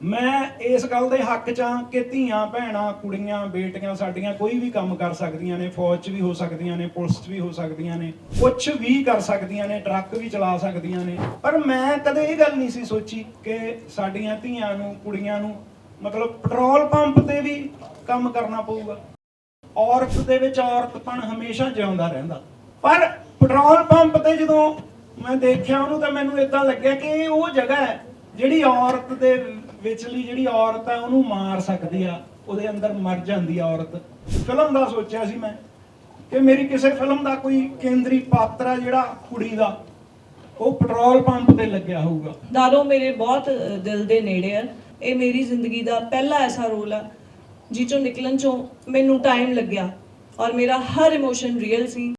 ਮੈਂ ਇਸ ਗੱਲ ਦੇ ਹੱਕ 'ਚ ਹਾਂ ਕਿ ਧੀਆਂ, ਭੈਣਾਂ, ਕੁੜੀਆਂ, ਬੇਟੀਆਂ ਸਾਡੀਆਂ ਕੋਈ ਵੀ ਕੰਮ ਕਰ ਸਕਦੀਆਂ ਨੇ, ਫੌਜ 'ਚ ਵੀ ਹੋ ਸਕਦੀਆਂ ਨੇ, ਪੁਲਿਸ 'ਚ ਵੀ ਹੋ ਸਕਦੀਆਂ ਨੇ ਕੁਝ ਵੀ ਕਰ ਸਕਦੀਆਂ ਨੇ, ਟਰੱਕ ਵੀ ਚਲਾ ਸਕਦੀਆਂ ਨੇ। ਪਰ ਮੈਂ ਕਦੇ ਇਹ ਗੱਲ ਨਹੀਂ ਸੀ ਸੋਚੀ ਕਿ ਸਾਡੀਆਂ ਧੀਆਂ ਨੂੰ, ਕੁੜੀਆਂ ਨੂੰ ਮਤਲਬ ਪੈਟਰੋਲ ਪੰਪ ਤੇ ਵੀ ਕੰਮ ਕਰਨਾ ਪਊਗਾ। ਔਰਤ ਦੇ ਵਿੱਚ ਔਰਤਪਣ ਹਮੇਸ਼ਾ ਜਿਉਂਦਾ ਰਹਿੰਦਾ। ਪਰ ਪੈਟਰੋਲ ਪੰਪ ਤੇ ਜਦੋਂ ਮੈਂ ਦੇਖਿਆ ਉਹਨੂੰ ਤਾਂ ਮੈਨੂੰ ਇਦਾਂ ਲੱਗਿਆ ਕਿ ਇਹ ਉਹ ਜਗ੍ਹਾ ਹੈ ਜਿਹੜੀ ਔਰਤ ਦੇ ਵਿਚਲੀ ਜਿਹੜੀ ਔਰਤ ਹੈ ਉਹਨੂੰ ਮਾਰ ਸਕਦੀ ਆ, ਉਹਦੇ ਅੰਦਰ ਮਰ ਜਾਂਦੀ ਆ ਔਰਤ। ਫਿਲਮ ਦਾ ਸੋਚਿਆ ਸੀ ਮੈਂ ਕਿ ਮੇਰੀ ਕਿਸੇ ਫਿਲਮ ਦਾ ਕੋਈ ਕੇਂਦਰੀ ਪਾਤਰ ਆ ਜਿਹੜਾ ਕੁੜੀ ਦਾ, ਉਹ ਪੈਟਰੋਲ ਪੰਪ ਤੇ ਲੱਗਿਆ ਹੋਊਗਾ। ਦਾਰੋ ਮੇਰੇ ਬਹੁਤ ਦਿਲ ਦੇ ਨੇੜੇ ਆ। ਇਹ ਮੇਰੀ ਜ਼ਿੰਦਗੀ ਦਾ ਪਹਿਲਾ ਐਸਾ ਰੋਲ ਆ, ਜਿਹ ਚੋਂ ਨਿਕਲਣ ਚੋਂ ਮੈਨੂੰ ਟਾਈਮ ਲੱਗਿਆ ਔਰ ਮੇਰਾ ਹਰ ਇਮੋਸ਼ਨ ਰੀਅਲ ਸੀ।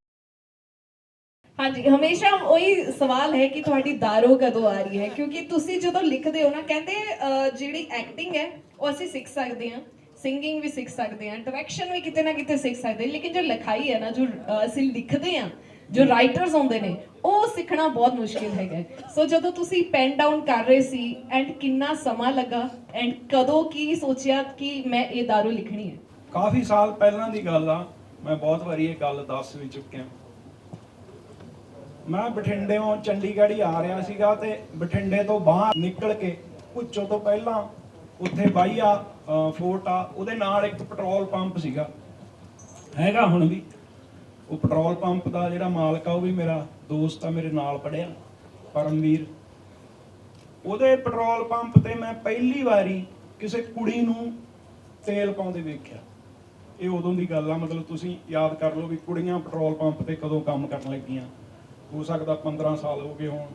ਹਾਂਜੀ ਹਮੇਸ਼ਾ ਉਹੀ ਸਵਾਲ ਹੈ ਕਿ ਤੁਹਾਡੀ ਦਾਰੋ ਕਦੋਂ ਆ ਰਹੀ ਹੈ? ਕਿਉਂਕਿ ਤੁਸੀਂ ਜਦੋਂ ਲਿਖਦੇ ਹੋ ਨਾ ਕਹਿੰਦੇ ਅਹ, ਜਿਹੜੀ ਐਕਟਿੰਗ ਹੈ ਉਹ ਅਸੀਂ ਸਿੱਖ ਸਕਦੇ ਹਾਂ। ਸਿੰਗਿੰਗ ਵੀ ਸਿੱਖ ਸਕਦੇ ਹਾਂ ਡਾਇਰੈਕਸ਼ਨ ਵੀ ਕਿਤੇ ਨਾ ਕਿਤੇ ਸਿੱਖ ਸਕਦੇ ਹਾਂ। ਲੇਕਿਨ ਜੋ ਲਿਖਾਈ ਹੈ ਨਾ ਜੋ ਅਹ, ਅਸੀਂ ਲਿਖਦੇ ਹਾਂ ਜੋ ਰਾਈਟਰਸ ਹੁੰਦੇ ਨੇ ਉਹ ਸਿੱਖਣਾ ਬਹੁਤ ਮੁਸ਼ਕਿਲ ਹੈਗਾ ਸੋ ਜਦੋਂ ਤੁਸੀਂ ਪੈਨ ਡਾਊਨ ਕਰ ਰਹੇ ਸੀ ਐਂਡ ਕਿੰਨਾ ਸਮਾਂ ਲੱਗਾ ਐਂਡ ਕਦੋਂ ਕੀ ਸੋਚਿਆ ਕਿ ਮੈਂ ਇਹ ਦਾਰੂ ਲਿਖਣੀ ਹੈ? ਕਾਫੀ ਸਾਲ ਪਹਿਲਾਂ ਦੀ ਗੱਲ ਆ। ਮੈਂ ਬਹੁਤ ਵਾਰੀ ਇਹ ਗੱਲ ਦੱਸ ਵੀ ਚੁੱਕਿਆ। ਮੈਂ ਬਠਿੰਡੇੋਂ ਚੰਡੀਗੜ੍ਹ ਹੀ ਆ ਰਿਹਾ ਸੀਗਾ ਤੇ ਬਠਿੰਡੇ ਤੋਂ ਬਾਹਰ ਨਿਕਲ ਕੇ ਪੁੱਚੋ ਤੋਂ ਪਹਿਲਾਂ ਉੱਥੇ ਬਾਈਆ ਅ, ਫੋਰਟ ਆ ਉਹਦੇ ਨਾਲ ਇੱਕ ਪੈਟਰੋਲ ਪੰਪ ਸੀਗਾ। ਹੈਗਾ ਹੁਣ ਵੀ। ਉਹ ਪੈਟਰੋਲ ਪੰਪ ਦਾ ਜਿਹੜਾ ਮਾਲਕ ਆ ਉਹ ਵੀ ਮੇਰਾ ਦੋਸਤ ਆ ਮੇਰੇ ਨਾਲ ਪੜਿਆ ਪਰਮਵੀਰ। ਉਹਦੇ ਪੈਟਰੋਲ ਪੰਪ ਤੇ ਮੈਂ ਪਹਿਲੀ ਵਾਰੀ ਕਿਸੇ ਕੁੜੀ ਨੂੰ ਤੇਲ ਪਾਉਂਦੇ ਵੇਖਿਆ। ਇਹ ਉਦੋਂ ਦੀ ਗੱਲ ਆ ਮਤਲਬ ਤੁਸੀਂ ਯਾਦ ਕਰ ਲਓ ਵੀ ਕੁੜੀਆਂ ਪੈਟਰੋਲ ਪੰਪ ਤੇ ਕਦੋਂ ਕੰਮ ਕਰਨ ਲੱਗੀਆਂ। ਹੋ ਸਕਦਾ 15 ਸਾਲ ਹੋ ਗਏ ਹੋਣ।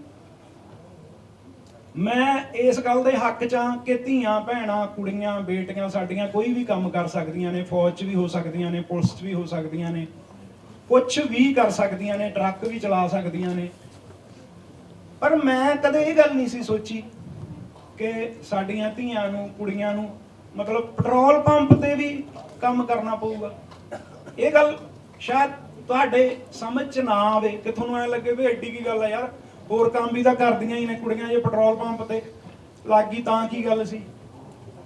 ਮੈਂ ਇਸ ਗੱਲ ਦੇ ਹੱਕ 'ਚ ਹਾਂ ਕਿ ਧੀਆਂ, ਭੈਣਾਂ, ਕੁੜੀਆਂ, ਬੇਟੀਆਂ ਸਾਡੀਆਂ ਕੋਈ ਵੀ ਕੰਮ ਕਰ ਸਕਦੀਆਂ ਨੇ, ਫੌਜ 'ਚ ਵੀ ਹੋ ਸਕਦੀਆਂ ਨੇ, ਪੁਲਿਸ 'ਚ ਵੀ ਹੋ ਸਕਦੀਆਂ ਨੇ ਕੁਝ ਵੀ ਕਰ ਸਕਦੀਆਂ ਨੇ, ਟਰੱਕ ਵੀ ਚਲਾ ਸਕਦੀਆਂ ਨੇ। ਪਰ ਮੈਂ ਕਦੇ ਇਹ ਗੱਲ ਨਹੀਂ ਸੀ ਸੋਚੀ ਕਿ ਸਾਡੀਆਂ ਧੀਆਂ ਨੂੰ, ਕੁੜੀਆਂ ਨੂੰ ਮਤਲਬ ਪੈਟਰੋਲ ਪੰਪ ਤੇ ਵੀ ਕੰਮ ਕਰਨਾ ਪਊਗਾ। ਇਹ ਗੱਲ ਸ਼ਾਇਦ ਤੁਹਾਡੇ ਸਮਝ ਚ ਨਾ ਆਵੇ ਕਿ ਤੁਹਾਨੂੰ ਐ ਲੱਗੇ ਵੀ ਐਡੀ ਕੀ ਗੱਲ ਆ ਯਾਰ? ਹੋਰ ਕੰਮ ਵੀ ਤਾਂ ਕਰਦੀਆਂ ਹੀ ਨੇ ਕੁੜੀਆਂ ਜੇ ਪੈਟਰੋਲ ਪੰਪ ਤੇ। ਲੱਗੀ ਤਾਂ ਕੀ ਗੱਲ ਸੀ?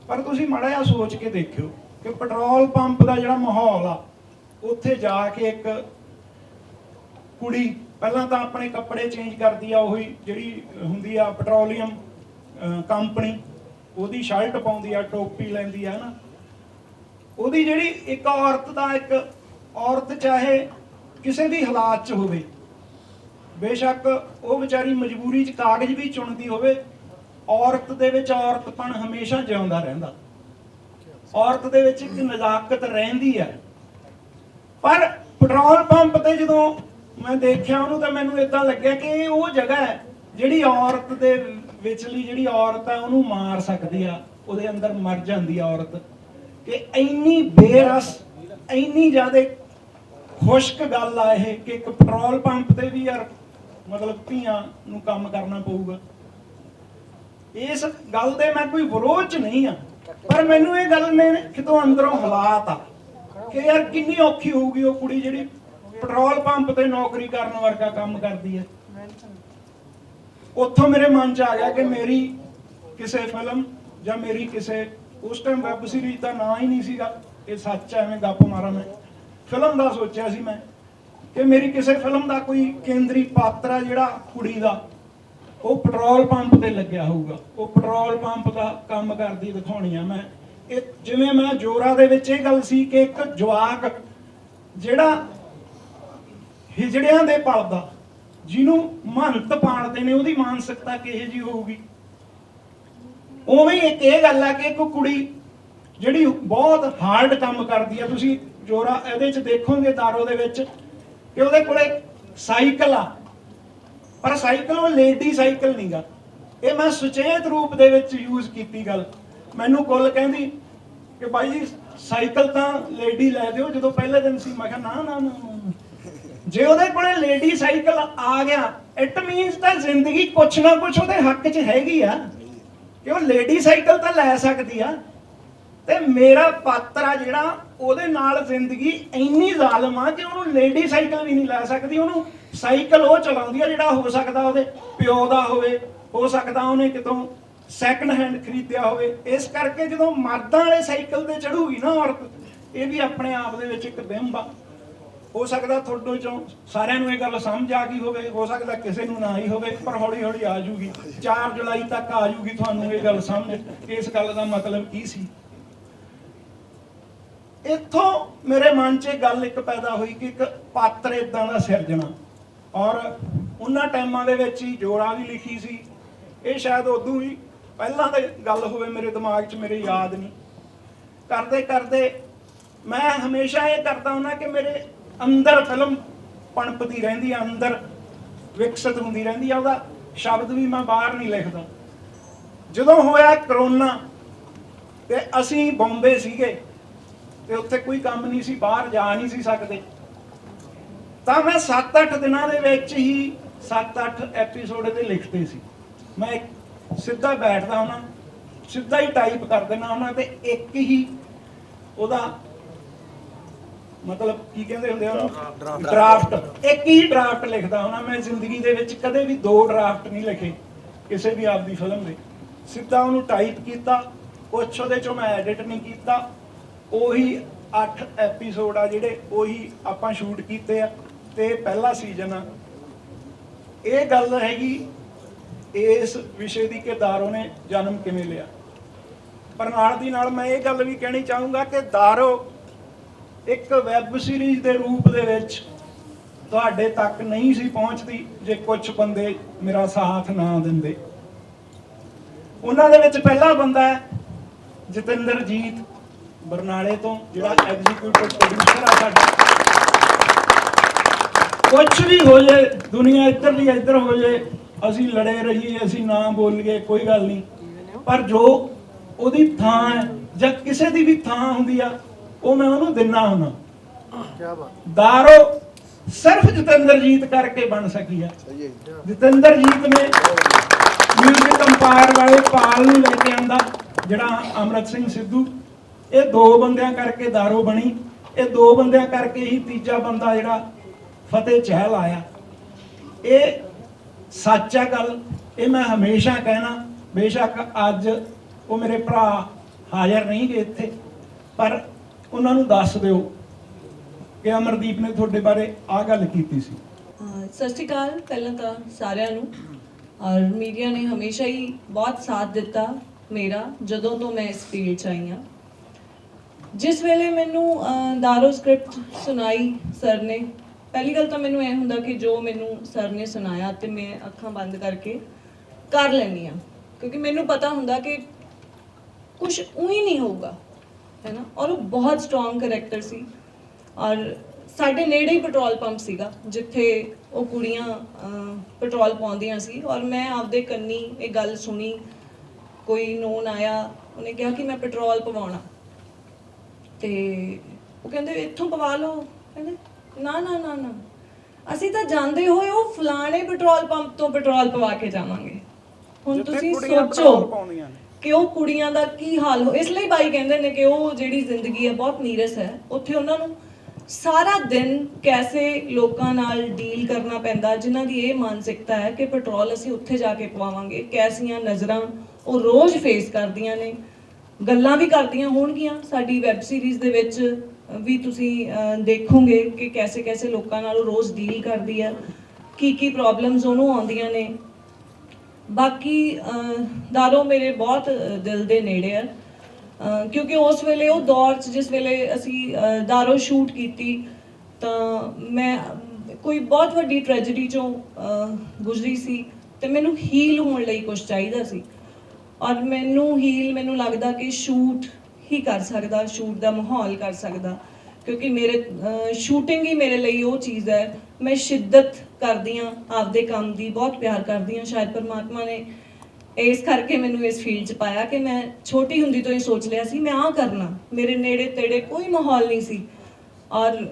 ਪਰ ਤੁਸੀਂ ਮਾੜਾ ਜਿਹਾ ਸੋਚ ਕੇ ਦੇਖਿਓ ਕਿ ਪੈਟਰੋਲ ਪੰਪ ਦਾ ਜਿਹੜਾ ਮਾਹੌਲ ਆ, ਉੱਥੇ ਜਾ ਕੇ ਇੱਕ ਕੁੜੀ, ਪਹਿਲਾਂ ਤਾਂ ਆਪਣੇ ਕੱਪੜੇ ਚੇਂਜ ਕਰਦੀ ਆ ਉਹੀ ਜਿਹੜੀ ਹੁੰਦੀ ਆ ਪੈਟਰੋਲੀਅਮ ਕੰਪਨੀ, ਉਹਦੀ ਸ਼ਰਟ ਪਾਉਂਦੀ ਆ, ਟੋਪੀ ਲੈਂਦੀ ਆ, ਹਨਾ? ਉਹਦੀ ਜਿਹੜੀ ਇੱਕ ਔਰਤ ਦਾ ਇੱਕ ਔਰਤ ਚਾਹੇ ਕਿਸੇ ਵੀ ਹਾਲਾਤ 'ਚ ਹੋਵੇ। ਬੇਸ਼ੱਕ ਉਹ ਵਿਚਾਰੀ ਮਜਬੂਰੀ 'ਚ ਕਾਗਜ਼ ਵੀ ਚੁਣਦੀ ਹੋਵੇ, ਔਰਤ ਦੇ ਵਿੱਚ ਔਰਤਪਣ ਹਮੇਸ਼ਾ ਜਿਉਂਦਾ ਰਹਿੰਦਾ। ਔਰਤ ਦੇ ਵਿੱਚ ਇੱਕ ਨਜ਼ਾਕਤ ਰਹਿੰਦੀ ਹੈ। ਪਰ ਪੈਟਰੋਲ ਪੰਪ ਤੇ ਜਦੋਂ ਮੈਂ ਦੇਖਿਆ ਉਹਨੂੰ ਤਾਂ ਮੈਨੂੰ ਇਦਾਂ ਲੱਗਿਆ ਕਿ ਇਹ ਉਹ ਜਗ੍ਹਾ ਹੈ ਜਿਹੜੀ ਔਰਤ ਦੇ ਵਿਚਲੀ ਜਿਹੜੀ ਔਰਤ ਹੈ, ਉਹਨੂੰ ਮਾਰ ਸਕਦੀ ਆ, ਉਹਦੇ ਅੰਦਰ ਮਰ ਜਾਂਦੀ ਆ ਔਰਤ। ਕਿ ਇੰਨੀ ਬੇਰਸ, ਇੰਨੀ ਜ਼ਿਆਦਾ ਖੁਸ਼ਕ ਗੱਲ ਆ ਇਹ ਕਿ ਇੱਕ ਪੈਟਰੋਲ ਪੰਪ ਤੇ ਵੀ ਯਾਰ ਮਤਲਬ ਧੀਆਂ ਨੂੰ ਕੰਮ ਕਰਨਾ ਪਊਗਾ। ਇਸ ਗੱਲ ਦੇ ਮੈਂ ਕੋਈ ਵਿਰੋਧ ਚ ਨਹੀਂ ਆ, ਪਰ ਮੈਨੂੰ ਇਹ ਗੱਲ ਨੇ ਕਿਤੋਂ ਅੰਦਰੋਂ ਹਾਲਾਤ ਆ ਕਿ ਯਾਰ ਕਿੰਨੀ ਔਖੀ ਹੋਊਗੀ ਉਹ ਕੁੜੀ ਜਿਹੜੀ ਪੈਟਰੋਲ ਪੰਪ ਤੇ ਨੌਕਰੀ ਕਰਨ ਵਰਗਾ ਕੰਮ ਕਰਦੀ ਹੈ ਉੱਥੋਂ ਮੇਰੇ ਮਨ ਚ ਆ ਗਿਆ ਕਿ ਮੇਰੀ ਕਿਸੇ ਫਿਲਮ ਜਾਂ ਮੇਰੀ ਕਿਸੇ ਉਸ ਟਾਈਮ ਵੈਬ ਸੀਰੀਜ਼ ਦਾ ਨਾਂ ਹੀ ਨਹੀਂ ਸੀਗਾ, ਇਹ ਸੱਚ ਐਵੇਂ ਗੱਪ ਮਾਰਾਂ ਮੈਂ। ਫਿਲਮ ਦਾ ਸੋਚਿਆ ਸੀ ਮੈਂ ਕਿ ਮੇਰੀ ਕਿਸੇ ਫਿਲਮ ਦਾ ਕੋਈ ਕੇਂਦਰੀ ਪਾਤਰ ਆ ਜਿਹੜਾ ਕੁੜੀ ਦਾ, ਉਹ ਪੈਟਰੋਲ ਪੰਪ ਤੇ ਲੱਗਿਆ ਹੋਊਗਾ। ਉਹ ਪੈਟਰੋਲ ਪੰਪ ਦਾ ਕੰਮ ਕਰਦੀ ਦਿਖਾਉਣੀ ਆ ਮੈਂ। ਇਹ ਜਿਵੇਂ ਮੈਂ ਜੋਰਾ ਦੇ ਵਿੱਚ ਇਹ ਗੱਲ ਸੀ ਕਿ ਇੱਕ ਜਵਾਕ ਜਿਹੜਾ ਹਿਜੜਿਆਂ ਦੇ ਪਲਦਾ, ਜਿਹਨੂੰ ਮਹੰਤ ਪਾਣਦੇ ਨੇ, ਉਹਦੀ ਮਾਨਸਿਕਤਾ ਕਿਹੋ ਜੀ ਹੋਊਗੀ? ਉਵੇਂ ਇੱਕ ਇਹ ਗੱਲ ਆ ਕਿ ਇੱਕ ਕੁੜੀ ਜਿਹੜੀ ਬਹੁਤ ਹਾਰਡ ਕੰਮ ਕਰਦੀ ਆ, ਤੁਸੀਂ ਜੋਰਾ ਇਹਦੇ ਚ ਦੇਖੋਗੇ ਦਾਰੋ ਦੇ ਵਿੱਚ ਕਿ ਉਹਦੇ ਕੋਲੇ ਸਾਈਕਲ ਆ। ਪਰ ਸਾਈਕਲ ਉਹ ਲੇਡੀ ਸਾਈਕਲ ਨਹੀਂਗਾ ਇਹ ਮੈਂ ਸੁਚੇਤ ਰੂਪ ਦੇ ਵਿੱਚ ਯੂਜ਼ ਕੀਤੀ ਗੱਲ। ਮੈਨੂੰ ਕੁੱਲ ਕਹਿੰਦੀ ਕਿ ਬਾਈ ਜੀ, ਸਾਈਕਲ ਤਾਂ ਲੇਡੀ ਲੈ ਦਿਓ, ਜਦੋਂ ਪਹਿਲੇ ਦਿਨ ਸੀ। ਮੈਂ ਕਿਹਾ, ਨਾ ਨਾ ਨਾ ਜੇ ਉਹਦੇ ਕੋਲੇ ਲੇਡੀ ਸਾਈਕਲ ਆ ਗਿਆ ਇਟ ਮੀਨਸ ਤਾਂ ਜ਼ਿੰਦਗੀ ਕੁਛ ਨਾ ਕੁਛ ਉਹਦੇ ਹੱਕ 'ਚ ਹੈਗੀ ਆ। ਕਿ ਉਹ ਲੇਡੀ ਸਾਈਕਲ ਤਾਂ ਲੈ ਸਕਦੀ ਆ। ਤੇ ਮੇਰਾ ਪਾਤਰ ਆ ਜਿਹੜਾ ਉਹਦੇ ਨਾਲ ਜ਼ਿੰਦਗੀ ਇੰਨੀ ਜ਼ਾਲਮ ਆ ਕਿ ਉਹਨੂੰ ਲੇਡੀ ਸਾਈਕਲ ਵੀ ਨਹੀਂ ਲੈ ਸਕਦੀ, ਉਹਨੂੰ ਸਾਈਕਲ ਉਹ ਚਲਾਉਂਦੀ ਆ ਜਿਹੜਾ ਹੋ ਸਕਦਾ ਉਹਦੇ ਪਿਓ ਦਾ ਹੋਵੇ, ਹੋ ਸਕਦਾ ਉਹਨੇ ਕਿਤੋਂ ਸੈਕੰਡ ਹੈਂਡ ਖਰੀਦਿਆ ਹੋਵੇ। ਇਸ ਕਰਕੇ ਜਦੋਂ ਮਰਦਾਂ ਵਾਲੇ ਸਾਈਕਲ ਤੇ ਚੜੂਗੀ ਨਾ ਔਰਤ, ਇਹ ਵੀ ਆਪਣੇ ਆਪ ਦੇ ਵਿੱਚ ਇੱਕ ਬਿੰਬ ਆ। ਹੋ ਸਕਦਾ ਤੁਹਾਡੇ ਚੋਂ ਸਾਰਿਆਂ ਨੂੰ ਇਹ ਗੱਲ ਸਮਝ ਆ ਗਈ ਹੋਵੇ, ਹੋ ਸਕਦਾ ਕਿਸੇ ਨੂੰ ਨਾ ਹੀ ਹੋਵੇ, ਪਰ ਹੌਲੀ ਹੌਲੀ ਆ ਜੂਗੀ। 4 ਜੁਲਾਈ ਤੱਕ ਆ ਜੂਗੀ ਤੁਹਾਨੂੰ ਇਹ ਗੱਲ ਸਮਝ। ਇਸ ਗੱਲ ਦਾ ਮਤਲਬ ਕੀ ਸੀ? ਇੱਥੋਂ ਮੇਰੇ ਮਨ 'ਚ ਇਹ ਗੱਲ ਇੱਕ ਪੈਦਾ ਹੋਈ ਕਿ ਇੱਕ ਪਾਤਰ ਇਦਾਂ ਦਾ ਸਿਰਜਣਾ। ਔਰ ਉਹਨਾਂ ਟਾਈਮਾਂ ਦੇ ਵਿੱਚ ਹੀ ਜੋੜਾ ਵੀ ਲਿਖੀ ਸੀ। ਇਹ ਸ਼ਾਇਦ ਉਦੋਂ ਹੀ ਪਹਿਲਾਂ ਦੀ ਗੱਲ ਹੋਵੇ ਮੇਰੇ ਦਿਮਾਗ 'ਚ, ਮੇਰੇ ਯਾਦ ਨਹੀਂ। ਕਰਦੇ ਕਰਦੇ ਮੈਂ ਹਮੇਸ਼ਾ ਇਹ ਕਰਦਾ ਹੁੰਦਾ ਕਿ ਮੇਰੇ ਅੰਦਰ ਫਿਲਮ ਪਣਪਦੀ ਰਹਿੰਦੀ ਆ, ਅੰਦਰ ਵਿਕਸਿਤ ਹੁੰਦੀ ਰਹਿੰਦੀ ਆ, ਉਹਦਾ ਸ਼ਬਦ ਵੀ ਮੈਂ ਬਾਹਰ ਨਹੀਂ ਲਿਖਦਾ। ਜਦੋਂ ਹੋਇਆ ਕਰੋਨਾ ਤੇ ਅਸੀਂ ਬੰਬੇ ਸੀਗੇ। ਤੇ ਉੱਥੇ ਕੋਈ ਕੰਮ ਨਹੀਂ ਸੀ ਬਾਹਰ ਜਾ ਨਹੀਂ ਸੀ ਸਕਦੇ। ਤਾਂ ਮੈਂ 7-8 ਦਿਨਾਂ ਦੇ ਵਿੱਚ ਹੀ 7-8 ਐਪੀਸੋਡ ਇਹਦੇ ਲਿਖਤੇ ਸੀ। ਮੈਂ ਸਿੱਧਾ ਬੈਠਦਾ ਹਾਂ ਸਿੱਧਾ ਹੀ ਟਾਈਪ ਕਰ ਦੇਣਾ ਉਹਨਾਂ ਤੇ ਇੱਕ ਹੀ ਉਹਦਾ ਮਤਲਬ ਕੀ ਕਹਿੰਦੇ ਹੁੰਦੇ ਆ ਡਰਾਫਟ। ਇੱਕ ਹੀ ਡਰਾਫਟ ਲਿਖਦਾ ਹਾਂ ਮੈਂ ਜ਼ਿੰਦਗੀ ਦੇ ਵਿੱਚ ਕਦੇ ਵੀ ਦੋ ਡਰਾਫਟ ਨਹੀਂ ਲਿਖੇ ਕਿਸੇ ਵੀ ਆਪਦੀ ਫਿਲਮ ਦੇ। ਸਿੱਧਾ ਉਹਨੂੰ ਟਾਈਪ ਕੀਤਾ ਕੁਛ ਉਹਦੇ ਚੋਂ ਮੈਂ ਐਡਿਟ ਨਹੀਂ ਕੀਤਾ ਉਹੀ 8 ਐਪੀਸੋਡ ਆ ਜਿਹੜੇ ਉਹੀ ਆਪਾਂ ਸ਼ੂਟ ਕੀਤੇ ਆ ਤੇ ਪਹਿਲਾ ਸੀਜ਼ਨ ਆ। ਇਹ ਗੱਲ ਹੈਗੀ ਇਸ ਵਿਸ਼ੇ ਦੀ ਕਿ ਦਾਰੋ ਨੇ ਜਨਮ ਕਿਵੇਂ ਲਿਆ। ਪਰ ਨਾਲ ਦੀ ਨਾਲ ਮੈਂ ਇਹ ਗੱਲ ਵੀ ਕਹਿਣੀ ਚਾਹੂੰਗਾ ਕਿ ਦਾਰੋ ਇੱਕ ਵੈਬ ਸੀਰੀਜ਼ ਦੇ ਰੂਪ ਦੇ ਵਿੱਚ ਤੁਹਾਡੇ ਤੱਕ ਨਹੀਂ ਸੀ ਪਹੁੰਚਦੀ ਜੇ ਕੁਝ ਬੰਦੇ ਮੇਰਾ ਸਾਥ ਨਾ ਦਿੰਦੇ। ਉਹਨਾਂ ਦੇ ਵਿੱਚ ਪਹਿਲਾ ਬੰਦਾ ਹੈ ਜਤਿੰਦਰਜੀਤ। ਬਰਨਾਲੇ ਤੋਂ ਜਿਹੜਾ ਐਗਜ਼ੀਕਿਊਟਿਵ ਪ੍ਰੋਡਿਊਸਰ ਆ ਸਾਡਾ। ਕੁਝ ਵੀ ਹੋ ਜੇ ਦੁਨੀਆ ਇੱਧਰ ਦੀ ਇੱਧਰ ਹੋ ਜੇ ਅਸੀਂ ਲੜੇ ਰਹੀਏ ਅਸੀਂ ਨਾ ਬੋਲੀਏ ਕੋਈ ਗੱਲ ਨਹੀਂ। ਪਰ ਜੋ ਉਹਦੀ ਥਾਂ ਹੈ ਜਾਂ ਕਿਸੇ ਦੀ ਵੀ ਥਾਂ ਹੁੰਦੀ ਆ ਉਹ ਮੈਂ ਉਹਨੂੰ ਦਿੰਨਾ ਹੁਣਾ ਦਾਰੋ ਸਿਰਫ ਜਤਿੰਦਰਜੀਤ ਕਰਕੇ ਬਣ ਸਕੀ ਆ। ਜਤਿੰਦਰਜੀਤ ਨੇ ਮਿਊਜ਼ਿਕ ਅੰਪਾਇਰ ਵਾਲੇ ਪਾਲ ਨੂੰ ਲੈ ਕੇ ਆਂਦਾ ਜਿਹੜਾ ਅਮਰਤ ਸਿੰਘ ਸਿੱਧੂ ਇਹ ਦੋ ਬੰਦਿਆਂ ਕਰਕੇ ਦਾਰੋ ਬਣੀ, ਇਹ ਦੋ ਬੰਦਿਆਂ ਕਰਕੇ ਹੀ ਤੀਜਾ ਬੰਦਾ ਜਿਹੜਾ ਫਤਿਹ ਚਹਿਲ ਆਇਆ। ਇਹ ਸੱਚ ਆ ਗੱਲ, ਇਹ ਮੈਂ ਹਮੇਸ਼ਾ ਕਹਿਣਾ, ਬੇਸ਼ੱਕ ਅੱਜ ਉਹ ਮੇਰੇ ਭਰਾ ਹਾਜ਼ਰ ਨਹੀਂ ਗਏ ਇੱਥੇ, ਪਰ ਉਹਨਾਂ ਨੂੰ ਦੱਸ ਦਿਓ ਕਿ ਅਮਰਦੀਪ ਨੇ ਤੁਹਾਡੇ ਬਾਰੇ ਆਹ ਗੱਲ ਕੀਤੀ ਸੀ। ਸਤਿ ਸ਼੍ਰੀ ਅਕਾਲ, ਪਹਿਲਾਂ ਤਾਂ ਸਾਰਿਆਂ ਨੂੰ। ਔਰ ਮੀਡੀਆ ਨੇ ਹਮੇਸ਼ਾ ਹੀ ਬਹੁਤ ਸਾਥ ਦਿੱਤਾ ਮੇਰਾ, ਜਦੋਂ ਤੋਂ ਮੈਂ ਇਸ ਫੀਲਡ 'ਚ ਆਈ ਹਾਂ। ਜਿਸ ਵੇਲੇ ਮੈਨੂੰ ਦਾਰੋ ਸਕ੍ਰਿਪਟ ਸੁਣਾਈ ਸਰ ਨੇ, ਪਹਿਲੀ ਗੱਲ ਤਾਂ ਮੈਨੂੰ ਇਹ ਹੁੰਦਾ ਕਿ ਜੋ ਮੈਨੂੰ ਸਰ ਨੇ ਸੁਣਾਇਆ ਤੇ ਮੈਂ ਅੱਖਾਂ ਬੰਦ ਕਰਕੇ ਕਰ ਲੈਂਦੀ ਆ ਕਿਉਂਕਿ ਮੈਨੂੰ ਪਤਾ ਹੁੰਦਾ ਕਿ ਕੁਝ ਉਹੀ ਨਹੀਂ ਹੋਊਗਾ ਹੈ ਨਾ ਔਰ ਉਹ ਬਹੁਤ ਸਟਰੋਂਗ ਕਰੈਕਟਰ ਸੀ। ਔਰ ਸਾਡੇ ਨੇੜੇ ਹੀ ਪੈਟਰੋਲ ਪੰਪ ਸੀਗਾ, ਜਿੱਥੇ ਉਹ ਕੁੜੀਆਂ ਪੈਟਰੋਲ ਪਾਉਂਦੀਆਂ ਸੀ। ਔਰ ਮੈਂ ਆਪਦੇ ਕੰਨੀ ਇਹ ਗੱਲ ਸੁਣੀ, ਕੋਈ ਨੋਨ ਆਇਆ, ਉਹਨੇ ਕਿਹਾ ਕਿ ਮੈਂ ਪੈਟਰੋਲ ਪਵਾਉਣਾ। ਤੇ ਉਹ ਕਹਿੰਦੇ ਇੱਥੋਂ ਪਵਾ ਲਓ। ਕਹਿੰਦੇ ਨਾ ਨਾ ਨਾ ਨਾ। ਅਸੀਂ ਤਾਂ ਜਾਂਦੇ ਹੋਏ ਉਹ ਫਲਾਣੇ ਪੈਟਰੋਲ ਪੰਪ ਤੋਂ ਪੈਟਰੋਲ ਪਵਾ ਕੇ ਜਾਵਾਂਗੇ। ਹੁਣ ਤੁਸੀਂ ਸੋਚੋ ਕਿ ਉਹ ਕੁੜੀਆਂ ਦਾ ਕੀ ਹਾਲ ਹੋ ਇਸ ਲਈ ਬਾਈ ਕਹਿੰਦੇ ਨੇ ਕਿ ਉਹ ਜਿਹੜੀ ਜ਼ਿੰਦਗੀ ਹੈ ਬਹੁਤ ਨੀਰਸ ਹੈ। ਉੱਥੇ ਉਹਨਾਂ ਨੂੰ ਸਾਰਾ ਦਿਨ ਕੈਸੇ ਲੋਕਾਂ ਨਾਲ ਡੀਲ ਕਰਨਾ ਪੈਂਦਾ ਜਿਨ੍ਹਾਂ ਦੀ ਇਹ ਮਾਨਸਿਕਤਾ ਹੈ ਕਿ ਪੈਟਰੋਲ ਅਸੀਂ ਉੱਥੇ ਜਾ ਕੇ ਪਵਾਵਾਂਗੇ। ਕੈਸੀਆਂ ਨਜ਼ਰਾਂ ਉਹ ਰੋਜ਼ ਫੇਸ ਕਰਦੀਆਂ ਨੇ। ਗੱਲਾਂ ਵੀ ਕਰਦੀਆਂ ਹੋਣਗੀਆਂ ਸਾਡੀ ਵੈਬ ਸੀਰੀਜ਼ ਦੇ ਵਿੱਚ, ਵੀ ਤੁਸੀਂ ਦੇਖੋਗੇ ਕਿ ਕੈਸੇ ਕੈਸੇ ਲੋਕਾਂ ਨਾਲ ਉਹ ਰੋਜ਼ ਡੀਲ ਕਰਦੀ ਹੈ ਕੀ ਕੀ ਪ੍ਰੋਬਲਮਸ ਉਹਨੂੰ ਆਉਂਦੀਆਂ ਨੇ। ਬਾਕੀ ਦਾਰੋ ਮੇਰੇ ਬਹੁਤ ਦਿਲ ਦੇ ਨੇੜੇ ਆ। ਕਿਉਂਕਿ ਉਸ ਵੇਲੇ ਉਹ ਦੌਰ 'ਚ ਜਿਸ ਵੇਲੇ ਅਸੀਂ ਦਾਰੋ ਸ਼ੂਟ ਕੀਤੀ, ਤਾਂ ਮੈਂ ਕੋਈ ਬਹੁਤ ਵੱਡੀ ਟ੍ਰੈਜੇਡੀ ਚੋਂ ਗੁਜ਼ਰੀ ਸੀ ਤੇ ਮੈਨੂੰ ਹੀਲ ਹੋਣ ਲਈ ਕੁਝ ਚਾਹੀਦਾ ਸੀ। ਔਰ ਮੈਨੂੰ ਹੀਲ ਮੈਨੂੰ ਲੱਗਦਾ ਕਿ ਸ਼ੂਟ ਹੀ ਕਰ ਸਕਦਾ ਸ਼ੂਟ ਦਾ ਮਾਹੌਲ ਕਰ ਸਕਦਾ। ਕਿਉਂਕਿ ਮੇਰੇ ਸ਼ੂਟਿੰਗ ਹੀ ਮੇਰੇ ਲਈ ਉਹ ਚੀਜ਼ ਹੈ। ਮੈਂ ਸ਼ਿੱਦਤ ਕਰਦੀ ਹਾਂ ਆਪਦੇ ਕੰਮ ਦੀ, ਬਹੁਤ ਪਿਆਰ ਕਰਦੀ ਹਾਂ ਸ਼ਾਇਦ ਪਰਮਾਤਮਾ ਨੇ ਇਸ ਕਰਕੇ ਮੈਨੂੰ ਇਸ ਫੀਲਡ 'ਚ ਪਾਇਆ ਕਿ ਮੈਂ ਛੋਟੀ ਹੁੰਦੀ ਤੋਂ ਹੀ ਸੋਚ ਲਿਆ ਸੀ, ਮੈਂ ਆਹ ਕਰਨਾ। ਮੇਰੇ ਨੇੜੇ ਤੇੜੇ ਕੋਈ ਮਾਹੌਲ ਨਹੀਂ ਸੀ। ਔਰ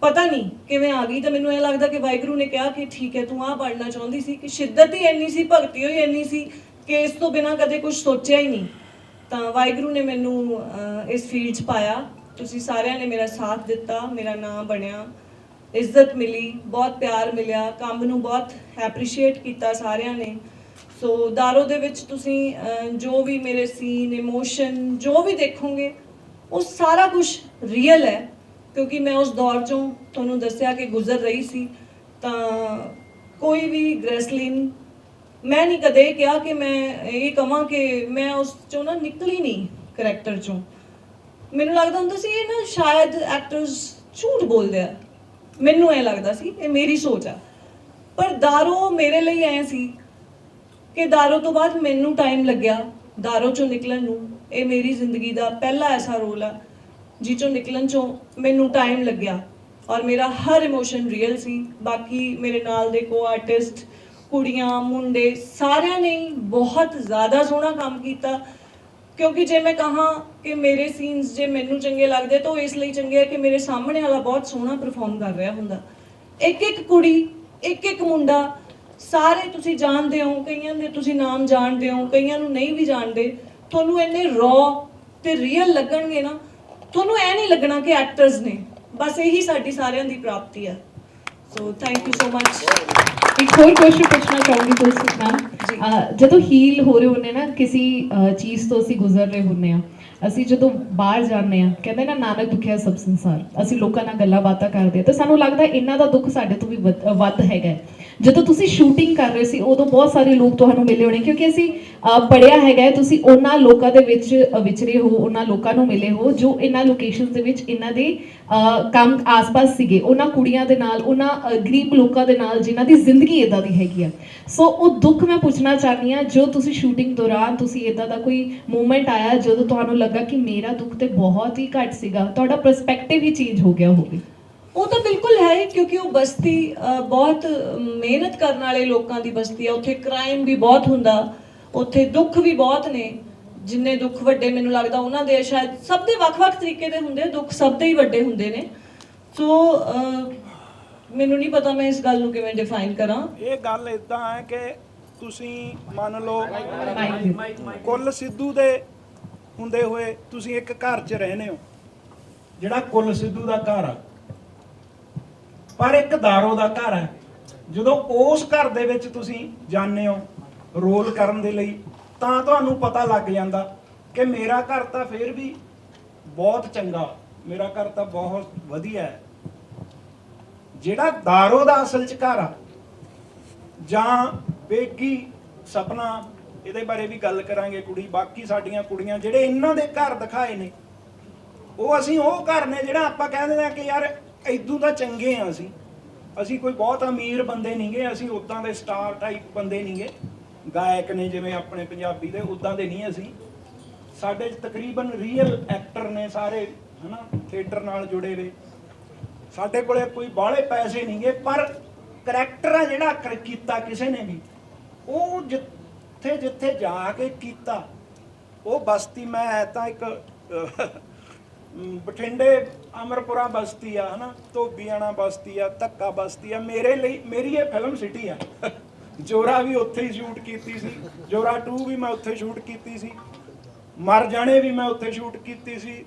ਪਤਾ ਨਹੀਂ ਕਿਵੇਂ ਆ ਗਈ ਤਾਂ ਮੈਨੂੰ ਇਹ ਲੱਗਦਾ ਕਿ ਵਾਹਿਗੁਰੂ ਨੇ ਕਿਹਾ ਕਿ ਠੀਕ ਹੈ, ਤੂੰ ਆਹ ਪੜਨਾ ਚਾਹੁੰਦੀ ਸੀ, ਕਿ ਸ਼ਿੱਦਤ ਹੀ ਇੰਨੀ ਸੀ, ਭਗਤੀ ਹੋਈ ਇੰਨੀ ਸੀ ਕਿ ਇਸ ਤੋਂ ਬਿਨਾ ਕਦੇ ਕੁਝ ਸੋਚਿਆ ਹੀ ਨਹੀਂ। ਤਾਂ ਵਾਹਿਗੁਰੂ ਨੇ ਮੈਨੂੰ ਇਸ ਫੀਲਡ 'ਚ ਪਾਇਆ। ਤੁਸੀਂ ਸਾਰਿਆਂ ਨੇ ਮੇਰਾ ਸਾਥ ਦਿੱਤਾ, ਮੇਰਾ ਨਾਮ ਬਣਿਆ, ਇੱਜ਼ਤ ਮਿਲੀ, ਬਹੁਤ ਪਿਆਰ ਮਿਲਿਆ, ਕੰਮ ਨੂੰ ਬਹੁਤ ਐਪਰੀਸ਼ੀਏਟ ਕੀਤਾ ਸਾਰਿਆਂ ਨੇ। ਸੋ ਦਾਰੋ ਦੇ ਵਿੱਚ ਤੁਸੀਂ ਜੋ ਵੀ ਮੇਰੇ ਸੀਨ ਇਮੋਸ਼ਨ ਜੋ ਵੀ ਦੇਖੋਗੇ, ਉਹ ਸਾਰਾ ਕੁਝ ਰੀਅਲ ਹੈ। ਕਿਉਂਕਿ ਮੈਂ ਉਸ ਦੌਰ ਚੋਂ ਤੁਹਾਨੂੰ ਦੱਸਿਆ ਕਿ ਗੁਜ਼ਰ ਰਹੀ ਸੀ। ਤਾਂ ਕੋਈ ਵੀ ਗ੍ਰੈਸਲਿਨ ਮੈਂ ਨਹੀਂ ਕਦੇ ਕਿਹਾ ਕਿ ਮੈਂ ਇਹ ਕਹਾਂ ਕਿ ਮੈਂ ਉਸ ਚੋਂ ਨਾ ਨਿਕਲੀ ਨਹੀਂ ਕਰੈਕਟਰ ਚੋਂ। ਮੈਨੂੰ ਲੱਗਦਾ ਹੁੰਦਾ ਸੀ ਇਹ ਨਾ ਸ਼ਾਇਦ ਐਕਟਰਸ ਝੂਠ ਬੋਲਦੇ ਆ। ਮੈਨੂੰ ਇਹ ਲੱਗਦਾ ਸੀ, ਇਹ ਮੇਰੀ ਸੋਚ ਆ। ਪਰ ਦਾਰੋ ਮੇਰੇ ਲਈ ਐ ਸੀ ਕਿ ਦਾਰੋ ਤੋਂ ਬਾਅਦ ਮੈਨੂੰ ਟਾਈਮ ਲੱਗਿਆ ਦਾਰੋ ਚੋਂ ਨਿਕਲਣ ਨੂੰ। ਇਹ ਮੇਰੀ ਜ਼ਿੰਦਗੀ ਦਾ ਪਹਿਲਾ ਐਸਾ ਰੋਲ ਆ ਜਿਹ ਚੋਂ ਨਿਕਲਣ ਚੋਂ ਮੈਨੂੰ ਟਾਈਮ ਲੱਗਿਆ। ਔਰ ਮੇਰਾ ਹਰ ਇਮੋਸ਼ਨ ਰੀਅਲ ਸੀ। ਬਾਕੀ ਮੇਰੇ ਨਾਲ ਦੇ ਕੋ ਆਰਟਿਸਟ ਕੁੜੀਆਂ, ਮੁੰਡੇ ਸਾਰਿਆਂ ਨੇ ਹੀ ਬਹੁਤ ਜ਼ਿਆਦਾ ਸੋਹਣਾ ਕੰਮ ਕੀਤਾ। ਕਿਉਂਕਿ ਜੇ ਮੈਂ ਕਹਾਂ ਕਿ ਮੇਰੇ ਸੀਨਸ ਜੇ ਮੈਨੂੰ ਚੰਗੇ ਲੱਗਦੇ ਤਾਂ ਉਹ ਇਸ ਲਈ ਚੰਗੇ ਆ ਕਿ ਮੇਰੇ ਸਾਹਮਣੇ ਵਾਲਾ ਬਹੁਤ ਸੋਹਣਾ ਪਰਫਾਰਮ ਕਰ ਰਿਹਾ ਹੁੰਦਾ। ਇੱਕ ਇੱਕ ਕੁੜੀ, ਇੱਕ ਇੱਕ ਮੁੰਡਾ, ਸਾਰੇ ਤੁਸੀਂ ਜਾਣਦੇ ਹੋ, ਕਈਆਂ ਦੇ ਤੁਸੀਂ ਨਾਮ ਜਾਣਦੇ ਹੋ, ਕਈਆਂ ਨੂੰ ਨਹੀਂ ਵੀ ਜਾਣਦੇ। ਤੁਹਾਨੂੰ ਇੰਨੇ ਰॉ ਤੇ ਰੀਅਲ ਲੱਗਣਗੇ ਨਾ, ਤੁਹਾਨੂੰ ਐ ਨਹੀਂ ਲੱਗਣਾ ਕਿ ਐਕਟਰਸ ਨੇ। ਬਸ ਇਹੀ ਸਾਡੀ ਸਾਰਿਆਂ ਦੀ ਪ੍ਰਾਪਤੀ ਆ। So thank you so much ਇੱਕ ਹੋਰ ਕੁਐਸਚਨ ਪੁੱਛਣਾ ਚਾਹੂੰਗੀ ਤੁਸੀਂ ਮੈਮ। ਜਦੋਂ ਹੀਲ ਹੋ ਰਹੇ ਹੁੰਨੇ ਨਾ ਕਿਸੇ ਚੀਜ਼ ਤੋਂ ਅਸੀਂ ਗੁਜ਼ਰ ਰਹੇ ਹੁੰਨੇ ਆ ਅਸੀਂ ਜਦੋਂ ਬਾਹਰ ਜਾਂਦੇ ਆ ਕਹਿੰਦੇ ਨਾ ਨਾਨਕ ਦੁਖਿਆ ਸਭ ਸੰਸਾਰ। ਅਸੀਂ ਲੋਕਾਂ ਨਾਲ ਗੱਲਾਂ ਬਾਤਾਂ ਕਰਦੇ ਆ ਤਾਂ ਸਾਨੂੰ ਲੱਗਦਾ ਇਹਨਾਂ ਦਾ ਦੁੱਖ ਸਾਡੇ ਤੋਂ ਵੀ ਵੱਧ ਹੈਗਾ। ਜਦੋਂ ਤੁਸੀਂ ਸ਼ੂਟਿੰਗ ਕਰ ਰਹੇ ਸੀ ਉਦੋਂ ਬਹੁਤ ਸਾਰੇ ਲੋਕ ਤੁਹਾਨੂੰ ਮਿਲੇ ਹੋਣੇ ਕਿਉਂਕਿ ਅਸੀਂ ਅਹ, ਪੜ੍ਹਿਆ ਹੈਗਾ ਹੈ, ਤੁਸੀਂ ਉਹਨਾਂ ਲੋਕਾਂ ਦੇ ਵਿੱਚ ਵਿਚਰੇ ਹੋ ਉਹਨਾਂ ਲੋਕਾਂ ਨੂੰ ਮਿਲੇ ਹੋ ਜੋ ਇਹਨਾਂ ਲੋਕੇਸ਼ਨਸ ਦੇ ਵਿੱਚ ਇਹਨਾਂ ਦੇ ਕੰਮ ਆਸ-ਪਾਸ ਸੀਗੇ ਉਹਨਾਂ ਕੁੜੀਆਂ ਦੇ ਨਾਲ ਉਹਨਾਂ ਗਰੀਬ ਲੋਕਾਂ ਦੇ ਨਾਲ ਜਿਨ੍ਹਾਂ ਦੀ ਜ਼ਿੰਦਗੀ ਇਦਾਂ ਦੀ ਹੈਗੀ ਆ। ਸੋ ਉਹ ਦੁੱਖ ਮੈਂ ਪੁੱਛਣਾ ਚਾਹਨੀ ਆ ਜੋ ਤੁਸੀਂ ਸ਼ੂਟਿੰਗ ਦੌਰਾਨ ਤੁਸੀਂ ਇਦਾਂ ਦਾ ਕੋਈ ਮੂਮੈਂਟ ਆਇਆ ਜਦੋਂ ਤੁਹਾਨੂੰ ਲੱਗਾ ਕਿ ਮੇਰਾ ਦੁੱਖ ਤੇ ਬਹੁਤ ਹੀ ਘੱਟ ਸੀਗਾ ਤੁਹਾਡਾ ਪਰਸਪੈਕਟਿਵ ਹੀ ਚੇਂਜ ਹੋ ਗਿਆ ਹੋਵੇ? ਉਹ ਤਾਂ ਬਿਲਕੁਲ ਹੈ ਹੀ, ਕਿਉਂਕਿ ਉਹ ਬਸਤੀ ਬਹੁਤ ਮਿਹਨਤ ਕਰਨ ਵਾਲੇ ਲੋਕਾਂ ਦੀ ਬਸਤੀ ਆ। ਉੱਥੇ ਕ੍ਰਾਈਮ ਵੀ ਬਹੁਤ ਹੁੰਦਾ, ਉੱਥੇ ਦੁੱਖ ਵੀ ਬਹੁਤ ਨੇ। ਜਿੰਨੇ ਦੁੱਖ ਵੱਡੇ ਮੈਨੂੰ ਲੱਗਦਾ ਉਹਨਾਂ ਦੇ ਸ਼ਾਇਦ ਸਭ ਦੇ ਵੱਖ-ਵੱਖ ਤਰੀਕੇ ਦੇ ਹੁੰਦੇ, ਦੁੱਖ ਸਭ ਦੇ ਹੀ ਵੱਡੇ ਹੁੰਦੇ ਨੇ। ਸੋ ਮੈਨੂੰ ਨਹੀਂ ਪਤਾ ਮੈਂ ਇਸ ਗੱਲ ਨੂੰ ਕਿਵੇਂ ਡਿਫਾਈਨ ਕਰਾਂ। ਇਹ ਗੱਲ ਇਦਾਂ ਹੈ ਕਿ ਤੁਸੀਂ ਮੰਨ ਲਓ, ਕੁੱਲ ਸਿੱਧੂ ਦੇ ਹੁੰਦੇ ਹੋਏ ਤੁਸੀਂ ਇੱਕ ਘਰ 'ਚ ਰਹਿੰਦੇ ਹੋ। ਜਿਹੜਾ ਕੁੱਲ ਸਿੱਧੂ ਦਾ ਘਰ ਆ ਪਰ ਇੱਕ ਦਾਰੋ ਦਾ ਘਰ ਹੈ। ਜਦੋਂ ਉਸ ਘਰ ਦੇ ਵਿੱਚ ਤੁਸੀਂ ਜਾਂਦੇ ਹੋ ਰੋਲ ਕਰਨ ਦੇ ਲਈ, ਤਾਂ ਤੁਹਾਨੂੰ ਪਤਾ ਲੱਗ ਜਾਂਦਾ ਕਿ ਮੇਰਾ ਘਰ ਤਾਂ ਫੇਰ ਵੀ ਬਹੁਤ ਚੰਗਾ, ਮੇਰਾ ਘਰ ਤਾਂ ਬਹੁਤ ਵਧੀਆ ਹੈ। ਜਿਹੜਾ ਦਾਰੋ ਦਾ ਅਸਲ 'ਚ ਘਰ ਆ, ਜਾਂ ਬੇਗੀ ਸਪਨਾ, ਇਹਦੇ ਬਾਰੇ ਵੀ ਗੱਲ ਕਰਾਂਗੇ ਕੁੜੀ, ਬਾਕੀ ਸਾਡੀਆਂ ਕੁੜੀਆਂ ਜਿਹੜੇ ਇਹਨਾਂ ਦੇ ਘਰ ਦਿਖਾਏ ਨੇ, ਉਹ ਅਸੀਂ ਉਹ ਘਰ ਨੇ ਜਿਹੜਾ ਆਪਾਂ ਕਹਿੰਦੇ ਆ ਕਿ ਯਾਰ ਇਦੋਂ ਤਾਂ ਚੰਗੇ ਆ ਅਸੀਂ। ਅਸੀਂ ਕੋਈ ਬਹੁਤ ਅਮੀਰ ਬੰਦੇ ਨਹੀਂਗੇ ਅਸੀਂ ਉਦਾਂ ਦੇ ਸਟਾਰ ਟਾਈਪ ਬੰਦੇ ਨਹੀਂਗੇ ਗਾਇਕ ਨੇ ਜਿਵੇਂ ਆਪਣੇ ਪੰਜਾਬੀ ਦੇ, ਉਦਾਂ ਦੇ ਨਹੀਂ ਅਸੀਂ। ਸਾਡੇ ਤਕਰੀਬਨ ਰੀਅਲ ਐਕਟਰ ਨੇ ਸਾਰੇ, ਹਨਾ ਥੀਏਟਰ ਨਾਲ ਜੁੜੇ ਹੋਏ। ਸਾਡੇ ਕੋਲੇ ਕੋਈ ਬਾਹਲੇ ਪੈਸੇ ਨਹੀਂਗੇ ਪਰ ਕਰੈਕਟਰ ਆ ਜਿਹੜਾ ਕੀਤਾ ਕਿਸੇ ਨੇ ਵੀ। ਉਹ ਜਿੱਥੇ ਜਿੱਥੇ ਜਾ ਕੇ ਕੀਤਾ, ਉਹ ਬਸਤੀ ਮੈਂ ਤਾਂ ਇੱਕ ਬਠਿੰਡੇ, ਅਮਰਪੁਰਾ ਬਸਤੀ ਆ, ਹਨਾ? ਧੋਬੀਆਣਾ ਬਸਤੀ ਆ, ਧੱਕਾ ਬਸਤੀ ਆ। ਮੇਰੇ ਲਈ, ਮੇਰੀ ਇਹ ਫਿਲਮ ਸਿਟੀ ਆ। ਜੋਰਾ ਵੀ ਉੱਥੇ ਹੀ ਸ਼ੂਟ ਕੀਤੀ ਸੀ। ਜੋਰਾ 2 ਵੀ ਮੈਂ ਉੱਥੇ ਸ਼ੂਟ ਕੀਤੀ ਸੀ। ਮਰ ਜਾਣੇ ਵੀ ਮੈਂ ਉੱਥੇ ਸ਼ੂਟ ਕੀਤੀ ਸੀ।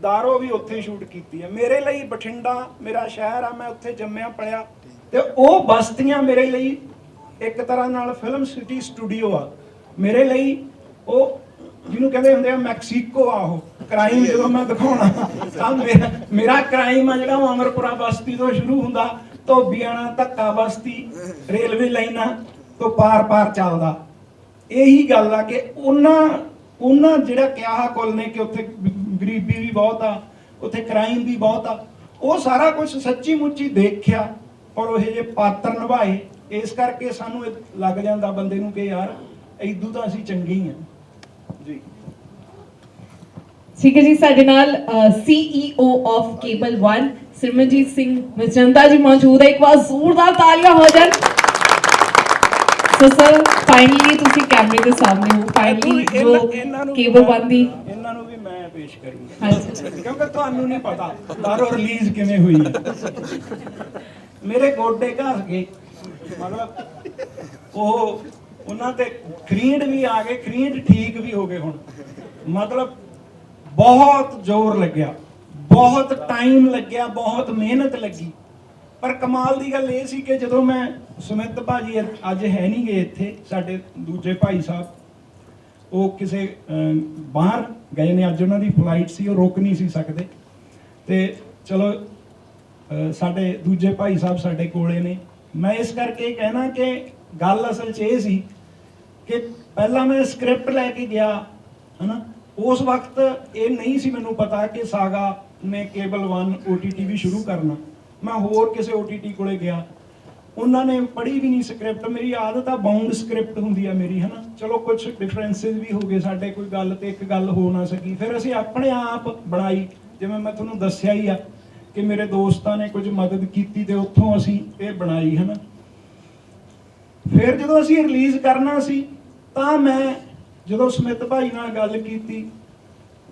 ਦਾਰੋ ਵੀ ਉੱਥੇ ਸ਼ੂਟ ਕੀਤੀ ਹੈ ਮੇਰੇ ਲਈ ਬਠਿੰਡਾ ਮੇਰਾ ਸ਼ਹਿਰ ਆ, ਮੈਂ ਉੱਥੇ ਜੰਮਿਆ ਪਲਿਆ ਤੇ ਉਹ ਬਸਤੀਆਂ ਮੇਰੇ ਲਈ ਇੱਕ ਤਰ੍ਹਾਂ ਨਾਲ ਫਿਲਮ ਸਿਟੀ ਸਟੂਡੀਓ ਆ। ਮੇਰੇ ਲਈ ਉਹ, ਜਿਹਨੂੰ ਕਹਿੰਦੇ ਹੁੰਦੇ ਆ, ਮੈਕਸੀਕੋ ਆ ਉਹ। ਕ੍ਰਾਈਮ ਜਦੋਂ ਮੈਂ ਦਿਖਾਉਣਾ, ਤਾਂ ਮੇਰਾ ਮੇਰਾ ਕ੍ਰਾਈਮ ਆ ਜਿਹੜਾ ਉਹ ਅਮਰਪੁਰਾ ਬਸਤੀ ਤੋਂ ਸ਼ੁਰੂ ਹੁੰਦਾ ਧੋਬੀਆਣਾ ਧੱਕਾ ਬਸਤੀ, ਰੇਲਵੇ ਲਾਈਨਾਂ ਤੋਂ ਪਾਰ-ਪਾਰ ਚੱਲਦਾ। ਇਹੀ ਗੱਲ ਆ ਕਿ ਉਹਨਾਂ ਉਹਨਾਂ ਜਿਹੜਾ ਕਿਹਾ ਕੁੱਲ ਨੇ ਕਿ ਉੱਥੇ ਗਰੀਬੀ ਵੀ ਬਹੁਤ ਆ, ਉੱਥੇ ਕ੍ਰਾਈਮ ਵੀ ਬਹੁਤ ਆ, ਉਹ ਸਾਰਾ ਕੁਝ ਸੱਚੀ ਮੁੱਚੀ ਦੇਖਿਆ ਔਰ ਉਹ ਜਿਹੇ ਪਾਤਰ ਨਿਭਾਏ। ਇਸ ਕਰਕੇ ਸਾਨੂੰ ਲੱਗ ਜਾਂਦਾ ਬੰਦੇ ਨੂੰ ਕਿ ਯਾਰ ਇਦੋਂ ਤਾਂ ਅਸੀਂ ਚੰਗੇ ਹੀ ਆ। ਜੀ। ਠੀਕ ਹੈ ਜੀ ਸਾਡੇ ਨਾਲ CEO of cable 1 Simranjeet Singh Machanda ji ਮੌਜੂਦ ਹੈ। ਇੱਕ ਵਾਰ ਜ਼ੋਰਦਾਰ ਤਾਲੀਆਂ ਹੋ ਜਾਣ। ਸੋ ਸਰ ਫਾਈਨਲੀ ਤੁਸੀਂ ਕੈਮਰੇ ਦੇ ਸਾਹਮਣੇ ਹੋ। ਫਾਈਨਲੀ ਜੋ ਕੇਬਲ ਮੈਂ- 1 ਦੀ ਇਹਨਾਂ ਨੂੰ ਵੀ ਮੈਂ ਪੇਸ਼ ਕਰੂੰਗਾ। ਹਾਂਜੀ ਕਿਉਂਕਿ ਤੁਹਾਨੂੰ ਨਹੀਂ ਪਤਾ ਦਾਰੋ ਰਿਲੀਜ਼ ਕਿਵੇਂ ਹੋਈ। ਹੈ। ਮੇਰੇ ਗੋਡੇ ਘਸ ਗਏ। ਮਤਲਬ ਉਹ ਉਹਨਾਂ ਤੇ ਖਰੀਂਡ ਵੀ ਆ ਗਏ ਖਰੀਂਡ ਠੀਕ ਵੀ ਹੋ ਗਏ ਹੁਣ। ਮਤਲਬ ਬਹੁਤ ਜ਼ੋਰ ਲੱਗਿਆ, ਬਹੁਤ ਟਾਈਮ ਲੱਗਿਆ, ਬਹੁਤ ਮਿਹਨਤ ਲੱਗੀ। ਪਰ ਕਮਾਲ ਦੀ ਗੱਲ ਇਹ ਸੀ ਕਿ ਜਦੋਂ ਮੈਂ ਸੁਮਿਤ ਭਾਜੀ ਅੱਜ- ਅੱਜ ਹੈ ਨਹੀਂ ਗਏ ਇੱਥੇ, ਸਾਡੇ ਦੂਜੇ ਭਾਈ ਸਾਹਿਬ, ਉਹ ਕਿਸੇ ਬਾਹਰ ਗਏ ਨੇ, ਅੱਜ ਉਹਨਾਂ ਦੀ ਫਲਾਈਟ ਸੀ, ਉਹ ਰੁਕ ਨਹੀਂ ਸੀ ਸਕਦੇ। ਤੇ ਚਲੋ ਸਾਡੇ ਦੂਜੇ ਭਾਈ ਸਾਹਿਬ ਸਾਡੇ ਕੋਲੇ ਨੇ। ਮੈਂ ਇਸ ਕਰਕੇ ਕਹਿਣਾ ਕਿ ਗੱਲ ਅਸਲ 'ਚ ਇਹ ਸੀ ਕਿ ਪਹਿਲਾਂ ਮੈਂ ਸਕ੍ਰਿਪਟ ਲੈ ਕੇ ਗਿਆ, ਹਨਾ? ਉਸ ਵਕਤ ਇਹ ਨਹੀਂ ਸੀ ਮੈਨੂੰ ਪਤਾ ਕਿ ਸਾਗਾ ਨੇ ਕੇਬਲ 1 OTT ਵੀ ਸ਼ੁਰੂ ਕਰਨਾ। ਮੈਂ ਹੋਰ ਕਿਸੇ OTT ਕੋਲੇ ਗਿਆ। ਉਹਨਾਂ ਨੇ ਪੜ੍ਹੀ ਵੀ ਨਹੀਂ ਸਕ੍ਰਿਪਟ। ਮੇਰੀ ਆਦਤ ਆ ਬਾਉਂਡ ਸਕ੍ਰਿਪਟ ਹੁੰਦੀ ਆ ਮੇਰੀ, ਹਨਾ? ਚਲੋ ਕੁਝ ਡਿਫਰੈਂਸਸ ਵੀ ਹੋ ਗਏ ਸਾਡੇ, ਕੋਈ ਗੱਲ ਤੇ ਇੱਕ ਗੱਲ ਹੋ ਨਾ ਸਕੀ। ਫਿਰ ਅਸੀਂ ਆਪਣੇ ਆਪ ਬਣਾਈ। ਜਿਵੇਂ ਮੈਂ ਤੁਹਾਨੂੰ ਦੱਸਿਆ ਹੀ ਆ ਕਿ ਮੇਰੇ ਦੋਸਤਾਂ ਨੇ ਕੁਝ ਮਦਦ ਕੀਤੀ ਤੇ ਉੱਥੋਂ ਅਸੀਂ ਇਹ ਬਣਾਈ, ਹਨਾ? ਫਿਰ ਜਦੋਂ ਅਸੀਂ ਰਿਲੀਜ਼ ਕਰਨਾ ਸੀ, ਤਾਂ ਮੈਂ ਜਦੋਂ ਸਮਿਤ ਭਾਈ ਨਾਲ ਗੱਲ ਕੀਤੀ,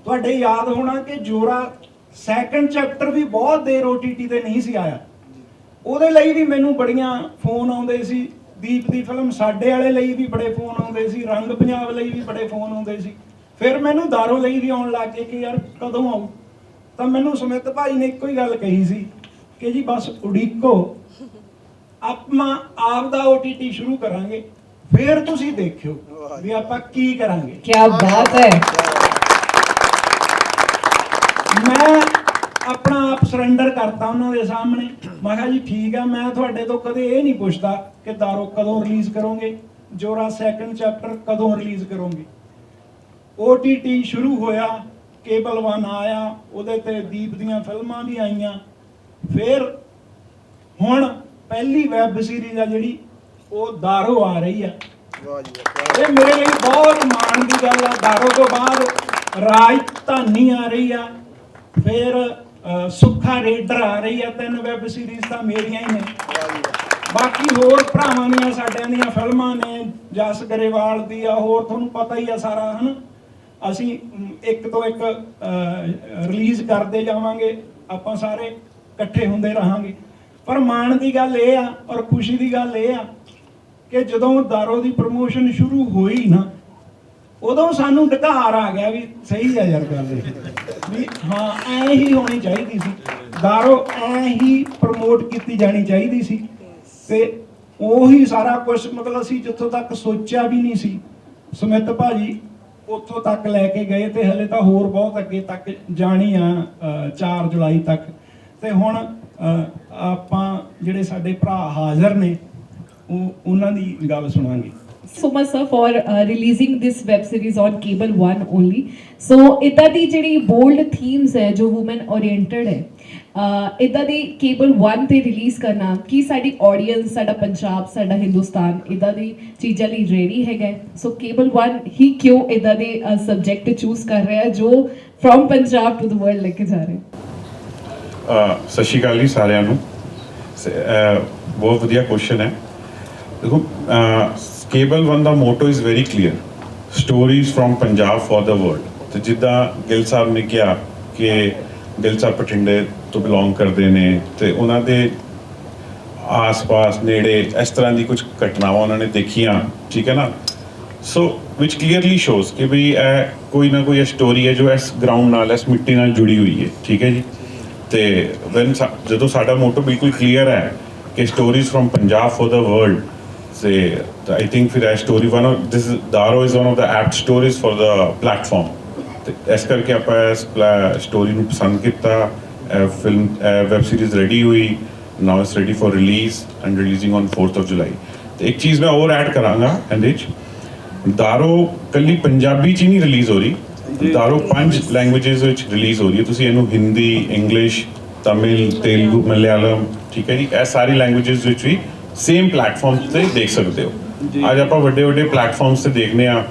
ਤੁਹਾਡੇ ਯਾਦ ਹੋਣਾ ਕਿ ਜੋਰਾ ਸੈਕੰਡ ਚੈਪਟਰ ਵੀ ਬਹੁਤ ਦੇਰ OTT ਤੇ ਨਹੀਂ ਸੀ ਆਇਆ। ਉਹਦੇ ਲਈ ਵੀ ਮੈਨੂੰ ਬੜੀਆਂ ਫੋਨ ਆਉਂਦੇ ਸੀ। ਦੀਪ ਦੀ ਫਿਲਮ ਸਾਡੇ ਵਾਲੇ ਲਈ ਵੀ ਬੜੇ ਫੋਨ ਆਉਂਦੇ ਸੀ। ਰੰਗ ਪੰਜਾਬ ਲਈ ਵੀ ਬੜੇ ਫੋਨ ਆਉਂਦੇ ਸੀ। ਫਿਰ ਮੈਨੂੰ ਦਾਰੋ ਲਈ ਵੀ ਆਉਣ ਲੱਗ ਗਏ ਕਿ ਯਾਰ ਕਦੋਂ ਆਉ ਤਾਂ ਮੈਨੂੰ ਸੁਮਿਤ ਭਾਈ ਨੇ ਇੱਕੋ ਹੀ ਗੱਲ ਕਹੀ ਸੀ ਕਿ ਜੀ ਬਸ ਉਡੀਕੋ। ਆਪਾਂ ਆਪ ਦਾ OTT ਸ਼ੁਰੂ ਕਰਾਂਗੇ। ਫਿਰ ਤੁਸੀਂ ਦੇਖਿਓ ਵੀ ਆਪਾਂ ਕੀ ਕਰਾਂਗੇ। ਕੀ ਬਾਤ ਹੈ। ਮੈਂ ਆਪਣਾ ਆਪ ਸਰੈਂਡਰ ਕਰਤਾ ਉਹਨਾਂ ਦੇ ਸਾਹਮਣੇ। ਮੈਂ ਕਿਹਾ ਜੀ ਠੀਕ ਆ ਮੈਂ ਤੁਹਾਡੇ ਤੋਂ ਕਦੇ ਇਹ ਨਹੀਂ ਪੁੱਛਦਾ ਕਿ ਦਾਰੋ ਕਦੋਂ ਰਿਲੀਜ਼ ਕਰੋਗੇ ਜੋਰਾ ਸੈਕੰਡ ਚੈਪਟਰ ਕਦੋਂ ਰਿਲੀਜ਼ ਕਰੋਗੇ। OTT ਸ਼ੁਰੂ ਹੋਇਆ ਕੇਬਲ 1 ਆਇਆ ਉਹਦੇ ਤੇ ਦੀਪ ਦੀਆਂ ਫਿਲਮਾਂ ਵੀ ਆਈਆਂ। ਫਿਰ ਹੁਣ ਪਹਿਲੀ ਵੈਬ ਸੀਰੀਜ਼ ਆ ਜਿਹੜੀ ਉਹ ਦਾਰੋ ਆ ਰਹੀ ਆ। ਇਹ ਮੇਰੇ ਲਈ ਬਹੁਤ ਮਾਣ ਦੀ ਗੱਲ ਆ। ਦਾਰੋ ਤੋਂ ਬਾਅਦ ਰਾਜਧਾਨੀ ਆ ਰਹੀ ਆ। ਫਿਰ ਸੁੱਖਾ ਰੇਡਰ ਆ ਰਹੀ ਆ। ਤਿੰਨ ਵੈਬ ਸੀਰੀਜ਼ ਤਾਂ ਮੇਰੀਆਂ ਹੀ ਨੇ। ਬਾਕੀ ਹੋਰ ਭਰਾਵਾਂ ਦੀਆਂ ਸਾਡਿਆਂ ਦੀਆਂ ਫਿਲਮਾਂ ਨੇ ਜਸ ਗਰੇਵਾਲ ਦੀ ਆ ਹੋਰ ਤੁਹਾਨੂੰ ਪਤਾ ਹੀ ਆ ਸਾਰਾ ਹਨ? ਅਸੀਂ ਇੱਕ ਤੋਂ ਇੱਕ ਰਿਲੀਜ਼ ਕਰਦੇ ਜਾਵਾਂਗੇ। ਆਪਾਂ ਸਾਰੇ ਇਕੱਠੇ ਹੁੰਦੇ ਰਹਾਂਗੇ। ਪਰ ਮਾਣ ਦੀ ਗੱਲ ਇਹ ਆ ਔਰ ਖੁਸ਼ੀ ਦੀ ਗੱਲ ਇਹ ਆ ਕਿ ਜਦੋਂ ਦਾਰੋ ਦੀ ਪ੍ਰਮੋਸ਼ਨ ਸ਼ੁਰੂ ਹੋਈ ਨਾ ਉਦੋਂ ਸਾਨੂੰ ਢਕਾਰ ਆ ਗਿਆ ਵੀ ਸਹੀ ਆ ਯਾਰ ਗੱਲ ਵੀ ਹਾਂ ਐ ਹੀ ਹੋਣੀ ਚਾਹੀਦੀ ਸੀ। ਦਾਰੋ ਐ ਹੀ ਪ੍ਰਮੋਟ ਕੀਤੀ ਜਾਣੀ ਚਾਹੀਦੀ ਸੀ। ਤੇ ਉਹੀ ਸਾਰਾ ਕੁਝ ਮਤਲਬ ਅਸੀਂ ਜਿੱਥੋਂ ਤੱਕ ਸੋਚਿਆ ਵੀ ਨਹੀਂ ਸੀ ਸੁਮਿਤ ਭਾਜੀ ਉੱਥੋਂ ਤੱਕ ਲੈ ਕੇ ਗਏ ਤੇ ਹਲੇ ਤਾਂ ਹੋਰ ਬਹੁਤ ਅੱਗੇ ਤੱਕ ਜਾਣੀ ਆ ਅ, 4 ਜੁਲਾਈ ਤੱਕ। ਤੇ ਹੁਣ ਅ, ਆਪਾਂ ਜਿਹੜੇ ਸਾਡੇ ਭਰਾ ਹਾਜ਼ਰ ਨੇ ਉਹ ਉਹਨਾਂ ਦੀ ਗੱਲ ਸੁਣਾਂਗੇ। So much sir for uh, releasing this web series on cable 1 only. So ਇਦਾਂ ਦੀ ਜਿਹੜੀ bold themes ਹੈ ਜੋ women oriented ਹੈ ਇਦਾਂ ਦੀ cable 1 ਤੇ ਰਿਲੀਜ਼ ਕਰਨਾ ਕੀ ਸਾਡੀ ਆਡੀਅנס ਸਾਡਾ ਪੰਜਾਬ ਸਾਡਾ ਹਿੰਦੁਸਤਾਨ ਇਦਾਂ ਦੀ ਚੀਜ਼ਾਂ ਲਈ ਰੈਡੀ ਹੈਗਾ ਸੋ cable 1 ਹੀ ਕਿਉਂ ਇਦਾਂ ਦੇ ਸਬਜੈਕਟ ਚੂਜ਼ ਕਰ ਰਿਹਾ ਹੈ ਜੋ from Punjab to the world ਲੈ ਕੇ ਜਾ ਰਹੇ ਸਤਿ ਸ਼੍ਰੀ ਅਕਾਲ ਜੀ ਸਾਰਿਆਂ ਨੂੰ। ਬਹੁਤ ਵਧੀਆ ਕੁਐਸਚਨ ਹੈ। ਦੇਖੋ cable 1 the motto is very clear stories from Punjab for the world ਤੇ ਜਿੱਦਾਂ ਗਿੱਲ ਸਾਹਿਬ ਨੇ ਕਿਹਾ ਕਿ ਗਿੱਲ ਸਾਹਿਬ ਬਠਿੰਡੇ ਤੋਂ ਬਿਲੋਂਗ ਕਰਦੇ ਨੇ ਤੇ ਉਹਨਾਂ ਦੇ ਆਸ-ਪਾਸ, ਨੇੜੇ ਇਸ ਤਰ੍ਹਾਂ ਦੀ ਕੁਝ ਘਟਨਾਵਾਂ ਉਹਨਾਂ ਨੇ ਦੇਖੀਆਂ, ਠੀਕ ਹੈ ਨਾ? ਸੋ ਵਿਚ ਕਲੀਅਰਲੀ ਸ਼ੋਜ਼ ਕਿ ਵੀ ਇਹ ਕੋਈ ਨਾ ਕੋਈ ਸਟੋਰੀ ਹੈ ਜੋ ਇਸ ਗਰਾਊਂਡ ਨਾਲ, ਇਸ ਮਿੱਟੀ ਨਾਲ ਜੁੜੀ ਹੋਈ ਹੈ, ਠੀਕ ਹੈ ਜੀ? ਤੇ ਵੈਨ ਸਾ- ਜਦੋਂ ਸਾਡਾ ਮੋਟੋ ਬਿਲਕੁਲ ਕਲੀਅਰ ਹੈ ਕਿ stories from Punjab for the world I think ਫਿਰ ਇਹ story one of this Daaro is one of the apt stories for the platform ਤੇ ਇਸ ਕਰਕੇ ਆਪਾਂ ਇਸ ਸਟੋਰੀ ਨੂੰ ਪਸੰਦ ਕੀਤਾ ਫਿਲਮ ਵੈਬ ਸੀਰੀਜ਼ ਰੈਡੀ ਹੋਈ now it's ready for release and releasing on 4th of July ਤੇ ਇੱਕ ਚੀਜ਼ ਮੈਂ ਹੋਰ ਐਡ ਕਰਾਂਗਾ ਇਹਦੇ ਵਿੱਚ ਦਾਰੋ ਕੱਲੀ ਪੰਜਾਬੀ ਚ ਹੀ ਨਹੀਂ ਰਿਲੀਜ਼ ਹੋ ਰਹੀ ਦਾਰੋ ਪੰਜ ਲੈਂਗੁਏਜਸ ਵਿੱਚ ਰਿਲੀਜ਼ ਹੋ ਰਹੀ ਹੈ ਤੁਸੀਂ ਇਹਨੂੰ ਹਿੰਦੀ ਇੰਗਲਿਸ਼ ਤਮਿਲ ਤੇਲਗੂ ਮਲਿਆਲਮ ਠੀਕ ਹੈ ਜੀ ਇਹ ਸਾਰੀ ਲੈਂਗੁਏਜਸ ਵਿੱਚ ਵੀ ਸੇਮ ਪਲੇਟਫਾਰਮ ਤੇ ਦੇਖ ਸਕਦੇ ਹੋ। ਅੱਜ ਆਪਾਂ ਵੱਡੇ ਵੱਡੇ ਪਲੇਟਫਾਰਮਸ ਤੇ ਦੇਖਨੇ ਆ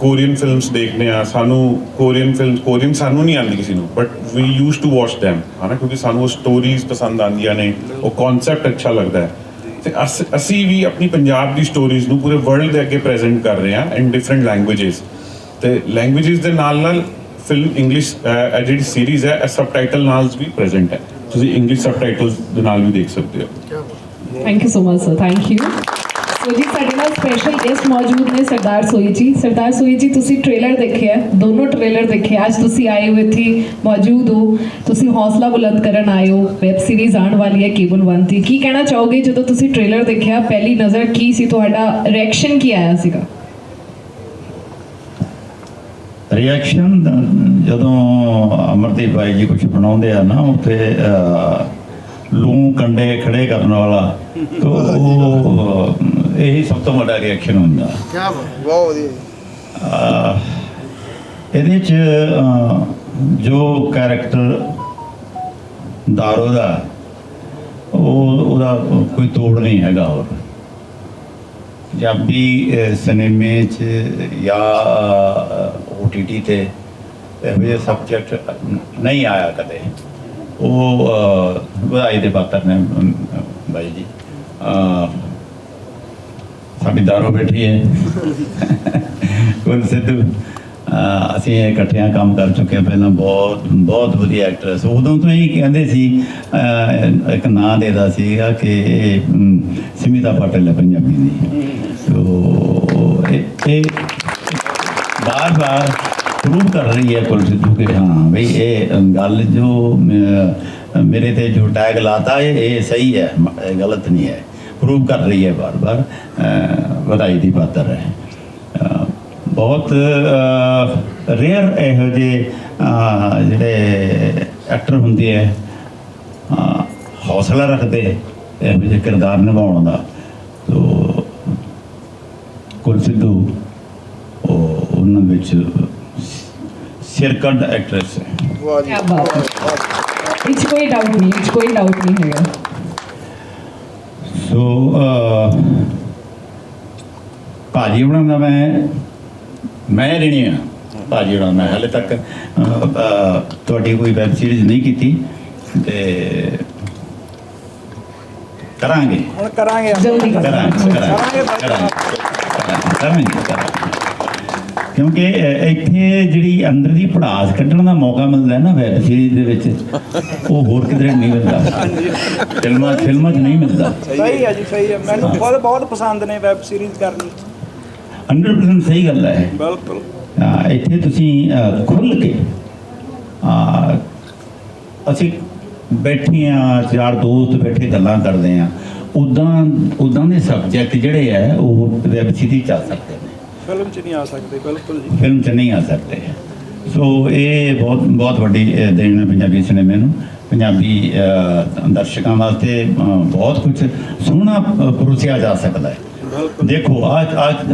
ਕੋਰੀਅਨ ਫਿਲਮਸ ਦੇਖਨੇ ਆ ਸਾਨੂੰ ਕੋਰੀਅਨ ਫਿਲਮ ਕੋਰੀਅਨ ਸਾਨੂੰ ਨਹੀਂ ਆਉਂਦੀ ਕਿਸੇ ਨੂੰ but we used to watch them ਹਨਾ? ਕਿਉਂਕਿ ਸਾਨੂੰ ਉਹ ਸਟੋਰੀਜ਼ ਪਸੰਦ ਆਉਂਦੀਆਂ ਨੇ ਉਹ ਕਨਸੈਪਟ ਅੱਛਾ ਲੱਗਦਾ ਹੈ। ਤੇ ਅਸ- ਵੀ ਆਪਣੀ ਪੰਜਾਬ ਦੀ ਸਟੋਰੀਜ਼ ਨੂੰ ਪੂਰੇ ਵਰਲਡ ਦੇ ਅੱਗੇ ਪ੍ਰੈਜ਼ੈਂਟ ਕਰ ਰਹੇ ਹਾਂ ਇਨ ਡਿਫਰੈਂਟ ਲੈਂਗੁਏਜਸ ਤੇ ਲੈਂਗੁਏਜਸ ਦੇ ਨਾਲ ਨਾਲ ਫਿਲਮ ਇੰਗਲਿਸ਼ ਜਿਹੜੀ ਸੀਰੀਜ਼ ਹੈ ਸਬਟਾਈਟਲ ਨਾਲ ਵੀ ਪ੍ਰੈਜ਼ੈਂਟ ਹੈ। ਤੁਸੀਂ ਇੰਗਲਿਸ਼ ਸਬਟਾਈਟਲਸ ਦੇ ਨਾਲ ਵੀ ਦੇਖ ਸਕਦੇ ਹੋ। Thank you so much, sir. Thank you. ਸੋ ਜੀ ਸਾਡੇ ਨਾਲ ਸਪੈਸ਼ਲ ਗੈਸਟ ਮੌਜੂਦ ਨੇ ਸਰਦਾਰ ਸੋਈ ਜੀ। ਸਰਦਾਰ ਸੋਈ ਜੀ ਤੁਸੀਂ ਟ੍ਰੇਲਰ ਦੇਖਿਆ ਦੋਨੋਂ ਟ੍ਰੇਲਰ ਦੇਖੇ ਅੱਜ ਤੁਸੀਂ ਆਏ ਹੋ ਇੱਥੇ ਮੌਜੂਦ ਹੋ। ਤੁਸੀਂ ਹੌਸਲਾ ਬੁਲੰਦ ਕਰਨ ਆਏ ਹੋ। ਵੈਬ ਸੀਰੀਜ਼ ਆਉਣ ਵਾਲੀ ਹੈ ਕੇਬਲ 1 ਤੇ ਕੀ ਕਹਿਣਾ ਚਾਹੋਗੇ? ਜਦੋਂ ਤੁਸੀਂ ਟ੍ਰੇਲਰ ਦੇਖਿਆ ਪਹਿਲੀ ਨਜ਼ਰ ਕੀ ਸੀ? ਤੁਹਾਡਾ ਰਿਐਕਸ਼ਨ ਕੀ ਆਇਆ ਸੀਗਾ? ਰਿਐਕਸ਼ਨ ਜਦੋਂ ਅਮਰਦੀਪ ਭਾਈ ਜੀ ਕੁਝ ਬਣਾਉਂਦੇ ਆ ਨਾ ਉੱਥੇ ਅਹ, ਲੂੰ ਕੰਡੇ ਖੜੇ ਕਰਨ ਵਾਲਾ ਉਹ ਇਹ ਸਭ ਤੋਂ ਵੱਡਾ ਰਿਐਕਸ਼ਨ ਹੁੰਦਾ ਕੀ ਬਾਤ ਬਹੁਤ ਵਧੀਆ ਇਹਦੇ ਚ ਜੋ ਕੈਰੈਕਟਰ ਦਾਰੋ ਦਾ ਉਹ ਉਹਦਾ ਕੋਈ ਤੋੜ ਨਹੀਂ ਹੈਗਾ ਹੋਰ ਪੰਜਾਬੀ ਸਿਨੇਮੇ 'ਚ ਜਾਂ OTT ਤੇ ਇਹੋ ਜਿਹੇ ਸਬਜੈਕਟ ਨਹੀਂ ਆਇਆ ਕਦੇ ਉਹ ਵਧਾਈ ਦੇ ਪਾਤਰ ਨੇ ਬਾਈ ਜੀ ਅਹ, ਸਾਡੀ ਦਾਰੋ ਬੈਠੀ ਹੈ। ਕੁਲ ਸਿੱਧੂ ਅਸੀਂ ਇਕੱਠਿਆਂ ਕੰਮ ਕਰ ਚੁੱਕੇ ਹਾਂ। ਪਹਿਲਾਂ ਬਹੁਤ ਬਹੁਤ ਵਧੀਆ ਐਕਟਰਸ ਉਦੋਂ ਤੋਂ ਹੀ ਕਹਿੰਦੇ ਸੀ ਇੱਕ ਨਾਂ ਦੇਦਾ ਸੀਗਾ ਕਿ ਇਹ ਅਮ, ਸਿਮਿਤਾ ਪਾਟਲ ਹੈ ਪੰਜਾਬੀ ਦੀ। ਸੋ ਇਹ ਬਾਰ ਬਾਰ ਪ੍ਰੂਵ ਕਰ ਰਹੀ ਹੈ ਕੁਲ ਸਿੱਧੂ ਕਿ ਹਾਂ ਬਈ ਇਹ ਗੱਲ ਜੋ ਮੇਰੇ ਤੇ ਜੋ ਟੈਗ ਲਾਤਾ ਹੈ ਇਹ ਸਹੀ ਹੈ ਗਲਤ ਨਹੀਂ ਹੈ। ਪ੍ਰੂਵ ਕਰ ਰਹੀ ਹੈ ਬਾਰ ਬਾਰ ਵਧਾਈ ਦੀ ਪਾਤਰ ਹੈ। ਬਹੁਤ ਰੇਅਰ ਇਹੋ ਜਿਹੇ ਜਿਹੜੇ ਐਕਟਰ ਹੁੰਦੇ ਹੈ ਹੌਸਲਾ ਰੱਖਦੇ ਇਹੋ ਜਿਹੇ ਕਿਰਦਾਰ ਨਿਭਾਉਣ ਦਾ। ਤੋ ਕੁਲ ਸਿੱਧੂ ਉਹ ਉਹਨਾਂ ਵਿੱਚ ਸਿਰਕੰਡ ਐਕਟਰੈਸ ਹੈ। ਵਾਹ ਜੀ। ਇਹ ਕੋਈ ਡਾਊਟ ਨਹੀਂ ਕੋਈ ਡਾਊਟ ਨਹੀਂ ਹੈਗਾ। ਸੋ ਭਾਜੀ ਉਹਨਾਂ ਦਾ ਮੈਂ ਮੈਂ ਰਣੀ ਆ। ਭਾਜੀ ਉਹਨਾਂ ਮੈਂ ਹਾਲੇ ਤੱਕ ਤੁਹਾਡੀ ਕੋਈ ਵੈਬ ਸੀਰੀਜ਼ ਨਹੀਂ ਕੀਤੀ। ਤੇ ਕਰਾਂਗੇ। ਹੁਣ ਕਰਾਂਗੇ। ਕਰਾਂਗੇ ਕਰਾਂਗੇ। ਕਰਾਂਗੇ। ਕਿਉਂਕਿ ਇੱਥੇ ਜਿਹੜੀ ਅੰਦਰ ਦੀ ਪੜਾਸ ਕੱਢਣ ਦਾ ਮੌਕਾ ਮਿਲਦਾ ਹੈ ਨਾ ਵੈਬ ਸੀਰੀਜ਼ ਦੇ ਵਿੱਚ ਉਹ ਹੋਰ ਕਿਧਰੇ ਨਹੀਂ ਮਿਲਦਾ। ਫਿਲਮਾਂ ਫਿਲਮਾਂ 'ਚ ਨਹੀਂ ਮਿਲਦਾ। ਸਹੀ ਹੈ ਜੀ ਸਹੀ ਹੈ। ਮੈਨੂੰ ਬਹੁਤ ਬਹੁਤ ਪਸੰਦ ਨੇ ਵੈਬ ਸੀਰੀਜ਼ ਕਰਨੀ। 100% ਸਹੀ ਗੱਲ ਹੈ। ਬਿਲਕੁਲ। ਇੱਥੇ ਤੁਸੀਂ ਖੁੱਲ੍ਹ ਕੇ ਅਸੀਂ ਬੈਠੇ ਆ ਚਾਰ ਦੋਸਤ ਬੈਠੇ ਗੱਲਾਂ ਕਰਦੇ ਆ ਉਦਾਂ ਉਦਾਂ ਦੇ ਸਬਜੈਕਟ ਜਿਹੜੇ ਆ ਉਹ ਵੈਬ ਸੀਰੀਜ਼ ਚ ਆ ਸਕਦੇ ਫਿਲਮ 'ਚ ਨਹੀਂ ਆ ਸਕਦੇ ਬਿਲਕੁਲ ਜੀ। ਫਿਲਮ 'ਚ ਨਹੀਂ ਆ ਸਕਦੇ। ਸੋ ਇਹ ਬਹੁਤ ਬਹੁਤ ਵੱਡੀ ਦੇਣ ਹੈ ਪੰਜਾਬੀ ਸਿਨੇਮੇ ਨੂੰ। ਪੰਜਾਬੀ ਦਰਸ਼ਕਾਂ ਵਾਸਤੇ ਬਹੁਤ ਕੁਝ ਸੋਹਣਾ ਪਰੋਸਿਆ ਜਾ ਸਕਦਾ ਹੈ। ਦੇਖੋ ਆ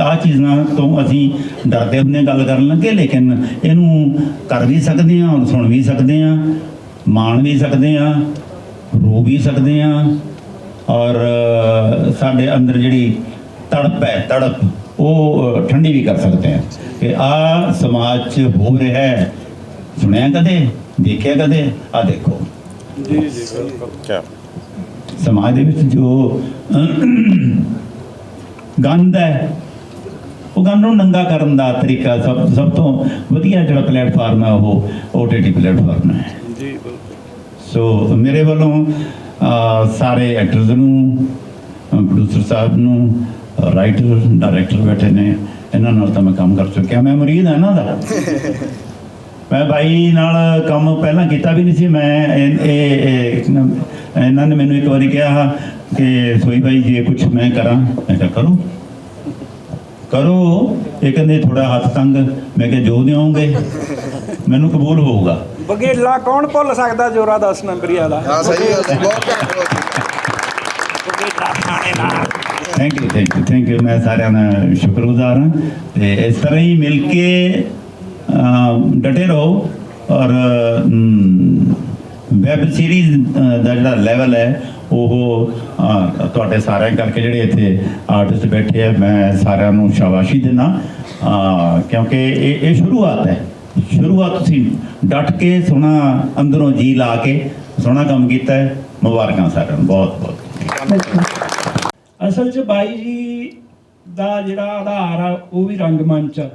ਆ ਚੀਜ਼ਾਂ ਤੋਂ ਅਸੀਂ ਡਰਦੇ ਹੁੰਦੇ ਗੱਲ ਕਰਨ ਲੱਗੇ ਲੇਕਿਨ ਇਹਨੂੰ ਕਰ ਵੀ ਸਕਦੇ ਹਾਂ ਸੁਣ ਵੀ ਸਕਦੇ ਹਾਂ ਮਾਣ ਵੀ ਸਕਦੇ ਹਾਂ ਰੋ ਵੀ ਸਕਦੇ ਹਾਂ। ਔਰ ਸਾਡੇ ਅੰਦਰ ਜਿਹੜੀ ਤੜਪ ਹੈ ਤੜਪ ਉਹ ਠੰਡੀ ਵੀ ਕਰ ਸਕਦੇ ਹਾਂ ਕਿ ਆ ਸਮਾਜ 'ਚ ਹੋ ਰਿਹਾ ਹੈ। ਸੁਣਿਆ ਕਦੇ? ਦੇਖਿਆ ਕਦੇ? ਆ ਦੇਖੋ। ਜੀ ਜੀ ਬਿਲਕੁਲ। ਕਿਆ ਸਮਾਜ ਦੇ ਵਿੱਚ ਜੋ ਗੰਦ ਹੈ ਉਹ ਗੰਦ ਨੂੰ ਨੰਗਾ ਕਰਨ ਦਾ ਤਰੀਕਾ ਸਭ ਸਭ ਤੋਂ ਵਧੀਆ ਜਿਹੜਾ ਪਲੇਟਫਾਰਮ ਹੈ ਉਹ OTT ਪਲੇਟਫਾਰਮ ਹੈ। ਜੀ ਬਿਲਕੁਲ। ਸੋ ਮੇਰੇ ਵੱਲੋਂ ਸਾਰੇ ਐਕਟਰਸ ਨੂੰ ਪ੍ਰੋਡਿਊਸਰ ਸਾਹਿਬ ਨੂੰ ਰਾਈਟਰ ਡਾਇਰੈਕਟਰ ਬੈਠੇ ਨੇ ਇਹਨਾਂ ਨਾਲ ਤਾਂ ਮੈਂ ਕੰਮ ਕਰ ਚੁੱਕਿਆ। ਮੈਂ ਮਰੀਦ ਹਾਂ ਇਹਨਾਂ ਦਾ। ਮੈਂ ਬਾਈ ਨਾਲ ਕੰਮ ਪਹਿਲਾਂ ਕੀਤਾ ਵੀ ਨਹੀਂ ਸੀ। ਮੈਂ ਇਹ ਇਹ- ਇਹ- ਇਹਨਾਂ ਨੇ ਮੈਨੂੰ ਇੱਕ ਵਾਰੀ ਕਿਹਾ ਕਿ ਸੋਈ ਭਾਈ ਜੇ ਕੁਝ ਮੈਂ ਕਰਾਂ। ਮੈਂ ਕਿਹਾ ਕਰੋ। ਕਰੋ। ਇਹ ਕਹਿੰਦੇ ਥੋੜਾ ਹੱਥ ਤੰਗ। ਮੈਂ ਕਿਹਾ ਜੋ ਦਿਓਗੇ ਮੈਨੂੰ ਕਬੂਲ ਹੋਊਗਾ। ਬਗੇਲਾ ਕੌਣ ਭੁੱਲ ਸਕਦਾ ਜੋਰਾ 10 ਨੰਬਰੀ ਵਾਲਾ ਹਾਂ ਸਹੀ ਗੱਲ। ਬਹੁਤ ਘੈਂਟ ਬਹੁਤ ਬਗੇਲਾ ਥਾਣੇਦਾਰ। Thank you thank you thank you ਮੈਂ ਸਾਰਿਆਂ ਦਾ ਸ਼ੁਕਰਗੁਜ਼ਾਰ ਹਾਂ ਤੇ ਇਸ ਤਰ੍ਹਾਂ ਹੀ ਮਿਲ ਕੇ ਡਟੇ ਰਹੋ ਔਰ ਵੈਬ ਸੀਰੀਜ਼ ਦਾ ਜਿਹੜਾ ਲੈਵਲ ਹੈ, ਉਹ ਤੁਹਾਡੇ ਸਾਰਿਆਂ ਕਰਕੇ ਜਿਹੜੇ ਇੱਥੇ ਆਰਟਿਸਟ ਬੈਠੇ ਆ, ਮੈਂ ਸਾਰਿਆਂ ਨੂੰ ਸ਼ਾਬਾਸ਼ੀ ਦਿੰਦਾ। ਕਿਉਂਕਿ ਇਹ ਇਹ ਸ਼ੁਰੂਆਤ ਹੈ। ਸ਼ੁਰੂਆਤ ਤੁਸੀਂ ਡਟ ਕੇ ਸੋਹਣਾ ਅੰਦਰੋਂ ਜੀ ਲਾ ਕੇ ਸੋਹਣਾ ਕੰਮ ਕੀਤਾ ਹੈ। ਮੁਬਾਰਕਾਂ ਸਾਰਿਆਂ ਨੂੰ। ਬਹੁਤ ਬਹੁਤ। ਅਸਲ 'ਚ ਬਾਈ ਜੀ ਦਾ ਜਿਹੜਾ ਆਧਾਰ ਆ, ਉਹ ਵੀ ਰੰਗਮੰਚ ਆ।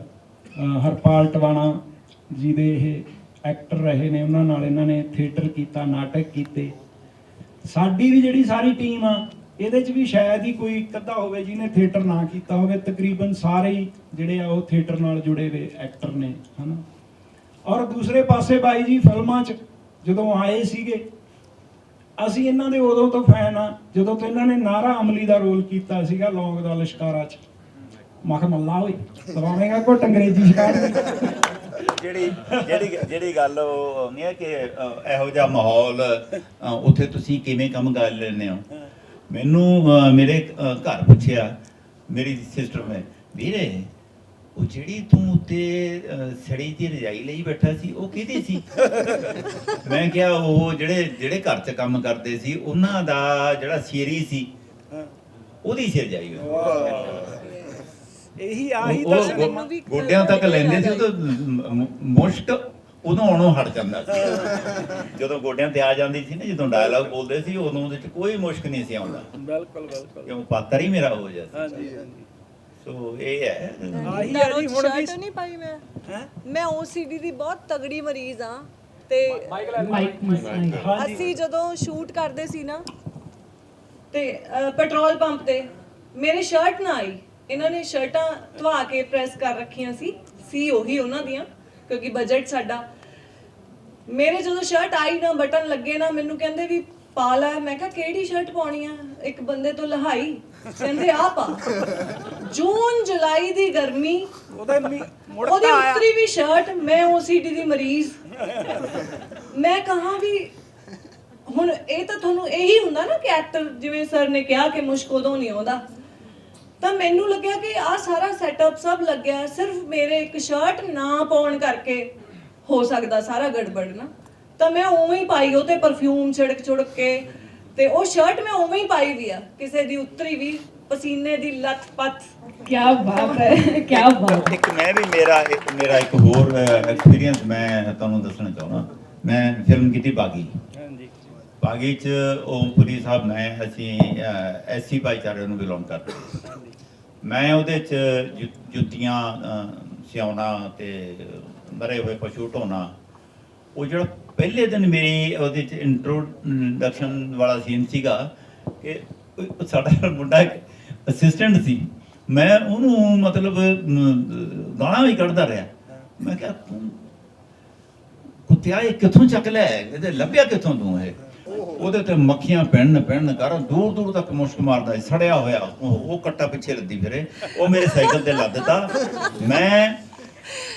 ਹਰਪਾਲ ਟਵਾਣਾ ਜੀ ਦੇ ਇਹ ਐਕਟਰ ਰਹੇ ਨੇ, ਉਹਨਾਂ ਨਾਲ ਇਹਨਾਂ ਨੇ ਥੀਏਟਰ ਕੀਤਾ, ਨਾਟਕ ਕੀਤੇ ਸਾਡੀ ਵੀ ਜਿਹੜੀ ਸਾਰੀ ਟੀਮ ਆ, ਇਹਦੇ 'ਚ ਵੀ ਸ਼ਾਇਦ ਹੀ ਕੋਈ ਇੱਕ ਅੱਧਾ ਹੋਵੇ ਜਿਹਨੇ ਥੀਏਟਰ ਨਾ ਕੀਤਾ ਹੋਵੇ, ਤਕਰੀਬਨ ਸਾਰੇ ਹੀ ਜਿਹੜੇ ਆ ਉਹ ਥੀਏਟਰ ਨਾਲ ਜੁੜੇ ਹੋਏ ਐਕਟਰ ਨੇ, ਹਨਾ ਔਰ ਦੂਸਰੇ ਪਾਸੇ ਬਾਈ ਜੀ ਫਿਲਮਾਂ 'ਚ ਜਦੋਂ ਆਏ ਸੀਗੇ ਅਸੀਂ ਇਹਨਾਂ ਦੇ ਉਦੋਂ ਤੋਂ ਫੈਨ ਆ ਜਦੋਂ ਤੋਂ ਇਹਨਾਂ ਨੇ ਨਾਰਾ ਅਮਲੀ ਦਾ ਰੋਲ ਕੀਤਾ ਸੀਗਾ ਲੌਂਗ ਦਾ ਲਸ਼ਕਾਰਾ 'ਚ। ਮਖ ਮੱਲਾ ਓਏ ਦਵਾਵੇਂਗਾ ਕੋ ਅੰਗਰੇਜ਼ੀ ਸ਼ਿਕਾਰ ਜਿਹੜੀ ਜਿਹੜੀ ਜਿਹੜੀ ਗੱਲ ਉਹ ਆਉਂਦੀ ਹੈ ਕਿ ਇਹੋ ਜਿਹਾ ਮਾਹੌਲ ਉੱਥੇ ਤੁਸੀਂ ਕਿਵੇਂ ਕੰਮ ਕਰ ਲੈਂਦੇ ਹੋ? ਮੈਨੂੰ ਮੇਰੇ ਘਰ ਪੁੱਛਿਆ ਮੇਰੀ ਸਿਸਟਰ ਨੇ ਵੀਰੇ ਉਹ ਜਿਹੜੀ ਤੂੰ ਉੱਤੇ ਸੜੀ ਦੀ ਰਜਾਈ ਲਈ ਬੈਠਾ ਸੀ ਉਹ ਕਿਹਦੀ ਸੀ? ਮੈਂ ਕਿਹਾ ਉਹ ਜਿਹੜੇ ਜਿਹੜੇ ਘਰ 'ਚ ਕੰਮ ਕਰਦੇ ਸੀ ਉਹਨਾਂ ਦਾ ਜਿਹੜਾ ਸ਼ੇਰੀ ਸੀ ਉਹਦੀ ਸੀ ਰਜਾਈ। ਉਹ ਇਹੀ ਆਹੀ ਤਾਂ ਗੋਡਿਆਂ ਤੱਕ ਲੈਂਦੇ ਸੀ ਉਹ ਤਾਂ ਮੁਸ਼ਕ ਉਦੋਂ ਆਉਣੋਂ ਹਟ ਜਾਂਦਾ ਸੀ। ਜਦੋਂ ਗੋਡਿਆਂ ਤੇ ਆ ਜਾਂਦੀ ਸੀ ਨਾ ਜਦੋਂ ਡਾਇਲੌਗ ਬੋਲਦੇ ਸੀ ਉਦੋਂ ਉਹਦੇ ਚ ਕੋਈ ਮੁਸ਼ਕ ਨਹੀਂ ਸੀ ਆਉਂਦਾ। ਬਿਲਕੁਲ ਬਿਲਕੁਲ। ਕਿਉਂ? ਪਾਤਰ ਹੀ ਮੇਰਾ ਹੋ ਜਾਂਦਾ ਹਾਂਜੀ ਹਾਂਜੀ। ਸੋ ਇਹ ਹੈ। ਆਹੀ ਆ ਜੀ ਹੁਣ ਵੀ ਸ਼ਰਟ ਨਹੀਂ ਪਾਈ ਮੈਂ। ਹੈਂ? ਮੈਂ OCD ਦੀ ਬਹੁਤ ਤਗੜੀ ਮਰੀਜ਼ ਆ ਤੇ ਮਾਈਕ ਮਸਾਈ ਹਾਂਜੀ ਅਸੀਂ ਜਦੋਂ ਸ਼ੂਟ ਕਰਦੇ ਸੀ ਨਾ ਤੇ ਅਹ, ਪੈਟਰੋਲ ਪੰਪ ਤੇ ਮੇਰੇ ਸ਼ਰਟ ਨਾ ਆਈ। ਇਹਨਾਂ ਨੇ ਸ਼ਰਟਾਂ ਧਵਾ ਕੇ ਪ੍ਰੈਸ ਕਰ ਰੱਖੀਆਂ ਸੀ। ਸੀ ਉਹੀ ਉਹਨਾਂ ਦੀਆਂ ਕਿਉਂਕਿ ਬਜਟ ਸਾਡਾ। ਮੇਰੇ ਜਦੋਂ ਸ਼ਰਟ ਆਈ ਨਾ ਬਟਨ ਲੱਗੇ ਨਾ ਮੈਨੂੰ ਕਹਿੰਦੇ ਵੀ ਪਾ ਲੈ ਮੈਂ ਕਿਹਾ ਕਿਹੜੀ ਸ਼ਰਟ ਪਾਉਣੀ ਆ? ਇੱਕ ਬੰਦੇ ਤੋਂ ਲਹਾਈ ਕਹਿੰਦੇ ਆ ਪਾ। ਜੂਨ ਜੁਲਾਈ ਦੀ ਗਰਮੀ ਉਹਦੇ ਮੀ- ਮੁੜ ਉਹਦੀ ਤਾਂ ਆਇਆ। ਉੱਤਰੀ ਵੀ ਸ਼ਰਟ ਮੈਂ OCD ਦੀ ਮਰੀਜ਼। ਮੈਂ ਕਹਾ ਵੀ ਹੁਣ ਇਹ ਤਾਂ ਤੁਹਾਨੂੰ ਇਹੀ ਹੁੰਦਾ ਨਾ ਕਿ ਐਕਟਰ ਜਿਵੇਂ ਸਰ ਨੇ ਕਿਹਾ ਕਿ ਮੁਸ਼ਕ ਉਦੋਂ ਨਹੀਂ ਆਉਂਦਾ। ਤਾਂ ਮੈਨੂੰ ਲੱਗਿਆ ਕਿ ਆ ਸਾਰਾ ਸੈਟਅਪ ਸਭ ਲੱਗਿਆ ਸਿਰਫ ਮੇਰੇ ਇੱਕ ਸ਼ਰਟ ਨਾ ਪਾਉਣ ਕਰਕੇ ਹੋ ਸਕਦਾ ਸਾਰਾ ਗੜਬੜ ਨਾ। ਤਾਂ ਮੈਂ ਉਵੇਂ ਹੀ ਪਾਈ ਉਹ ਤੇ ਪਰਫਿਊਮ ਛਿੜਕ ਛੁੜਕ ਕੇ ਤੇ ਉਹ ਸ਼ਰਟ ਮੈਂ ਉਵੇਂ ਹੀ ਪਾਈ ਵੀ ਆ ਕਿਸੇ ਦੀ ਉੱਤਰੀ ਵੀ ਪਸੀਨੇ ਦੀ ਲੱਤ ਪੱਤ। ਕੀ ਬਾਤ ਹੈ ਕੀ ਬਾਤ। ਇੱਕ ਮੈਂ ਵੀ ਮੇਰਾ ਇੱਕ ਮੇਰਾ ਇੱਕ ਹੋਰ ਐਕਸਪੀਰੀਅੰਸ ਮੈਂ ਤੁਹਾਨੂੰ ਦੱਸਣਾ ਚਾਹੁੰਦਾ। ਮੈਂ ਫਿਲਮ ਕੀਤੀ ਬਾਗੀ। ਹਾਂਜੀ। ਬਾਗੀ ਚ ਓਮਪੁਰੀ ਸਾਹਿਬ ਨੇ ਅਸੀਂ ਐਸਸੀ ਭਾਈਚਾਰੇ ਨੂੰ ਬਿਲੋਂਗ ਕਰਦੇ ਹਾਂ। ਮੈਂ ਉਹਦੇ ਚ ਜੁੱਤੀਆਂ ਸਿਉਣਾ ਤੇ ਮਰੇ ਹੋਏ ਪਸ਼ੂ ਢੋਣਾ ਉਹ ਜਿਹੜਾ ਪਹਿਲੇ ਦਿਨ ਮੇਰੀ ਉਹਦੇ ਚ ਇੰਟਰੋਡਕਸ਼ਨ ਵਾਲਾ ਸੀਨ ਸੀਗਾ ਕਿ ਸਾਡਾ ਮੁੰਡਾ ਅਸਿਸਟੈਂਟ ਸੀ। ਮੈਂ ਉਹਨੂੰ ਮਤਲਬ ਅਮ, ਵੀ ਕੱਢਦਾ ਰਿਹਾ। ਮੈਂ ਕਿਹਾ ਤੂੰ ਕੁੱਤਿਆ ਇਹ ਕਿੱਥੋਂ ਚੱਕ ਲਿਆ ਇਹਦੇ ਲੱਭਿਆ ਕਿੱਥੋਂ ਤੂੰ ਇਹ? ਉਹਦੇ ਤੇ ਮੱਖੀਆਂ ਪੈਣ ਪੈਣ ਕਰ ਦੂਰ ਦੂਰ ਤੱਕ ਮੁਸ਼ਕ ਮਾਰਦਾ ਸੜਿਆ ਹੋਇਆ। ਉਹ ਕੱਟਾ ਪਿੱਛੇ ਲੱਦੀ ਫਿਰੇ। ਉਹ ਮੇਰੇ ਸਾਈਕਲ ਤੇ ਲੱਦ ਦਿੱਤਾ। ਮੈਂ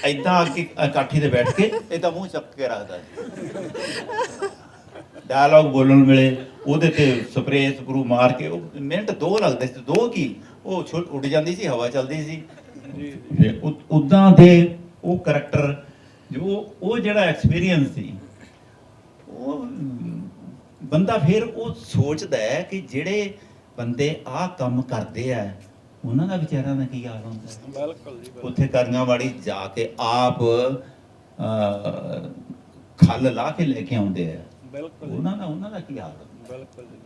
ਐਦਾਂ ਅੱਗੇ ਕਾਠੀ ਤੇ ਬੈਠ ਕੇ ਇਹਦਾ ਮੂੰਹ ਚੱਕ ਕੇ ਰੱਖਦਾ ਸੀ। ਡਾਇਲੌਗ ਬੋਲਣ ਵੇਲੇ ਉਹਦੇ ਤੇ ਸਪਰੇਅ ਸਪਰੂ ਮਾਰ ਕੇ ਉਹ ਮਿੰਟ ਦੋ ਲੱਗਦੇ ਸੀ ਦੋ ਕੀ? ਉਹ ਛੁੱਟ ਉੱਡ ਜਾਂਦੀ ਸੀ ਹਵਾ ਚੱਲਦੀ ਸੀ। ਜੀ। ਉਦਾਂ ਦੇ ਉਹ ਕਰੈਕਟਰ ਜੋ ਉਹ ਜਿਹੜਾ ਐਕਸਪੀਰੀਅੰਸ ਸੀ ਉਹ ਬੰਦਾ ਫਿਰ ਉਹ ਸੋਚਦਾ ਹੈ ਕਿ ਜਿਹੜੇ ਬੰਦੇ ਆਹ ਕੰਮ ਕਰਦੇ ਆ ਉਹਨਾਂ ਦਾ ਵਿਚਾਰਾਂ ਦਾ ਕੀ ਹਾਲ ਹੁੰਦਾ? ਬਿਲਕੁਲ ਜੀ ਉੱਥੇ ਕਰਨਾਵਾੜੀ ਜਾ ਕੇ ਆਪ ਖੱਲ ਲਾ ਕੇ ਲੈ ਕੇ ਆਉਂਦੇ ਆ। ਬਿਲਕੁਲ ਉਹਨਾਂ ਦਾ ਉਹਨਾਂ ਦਾ ਕੀ ਹਾਲ ਹੁੰਦਾ? ਬਿਲਕੁਲ ਜੀ ਬਿਲਕੁਲ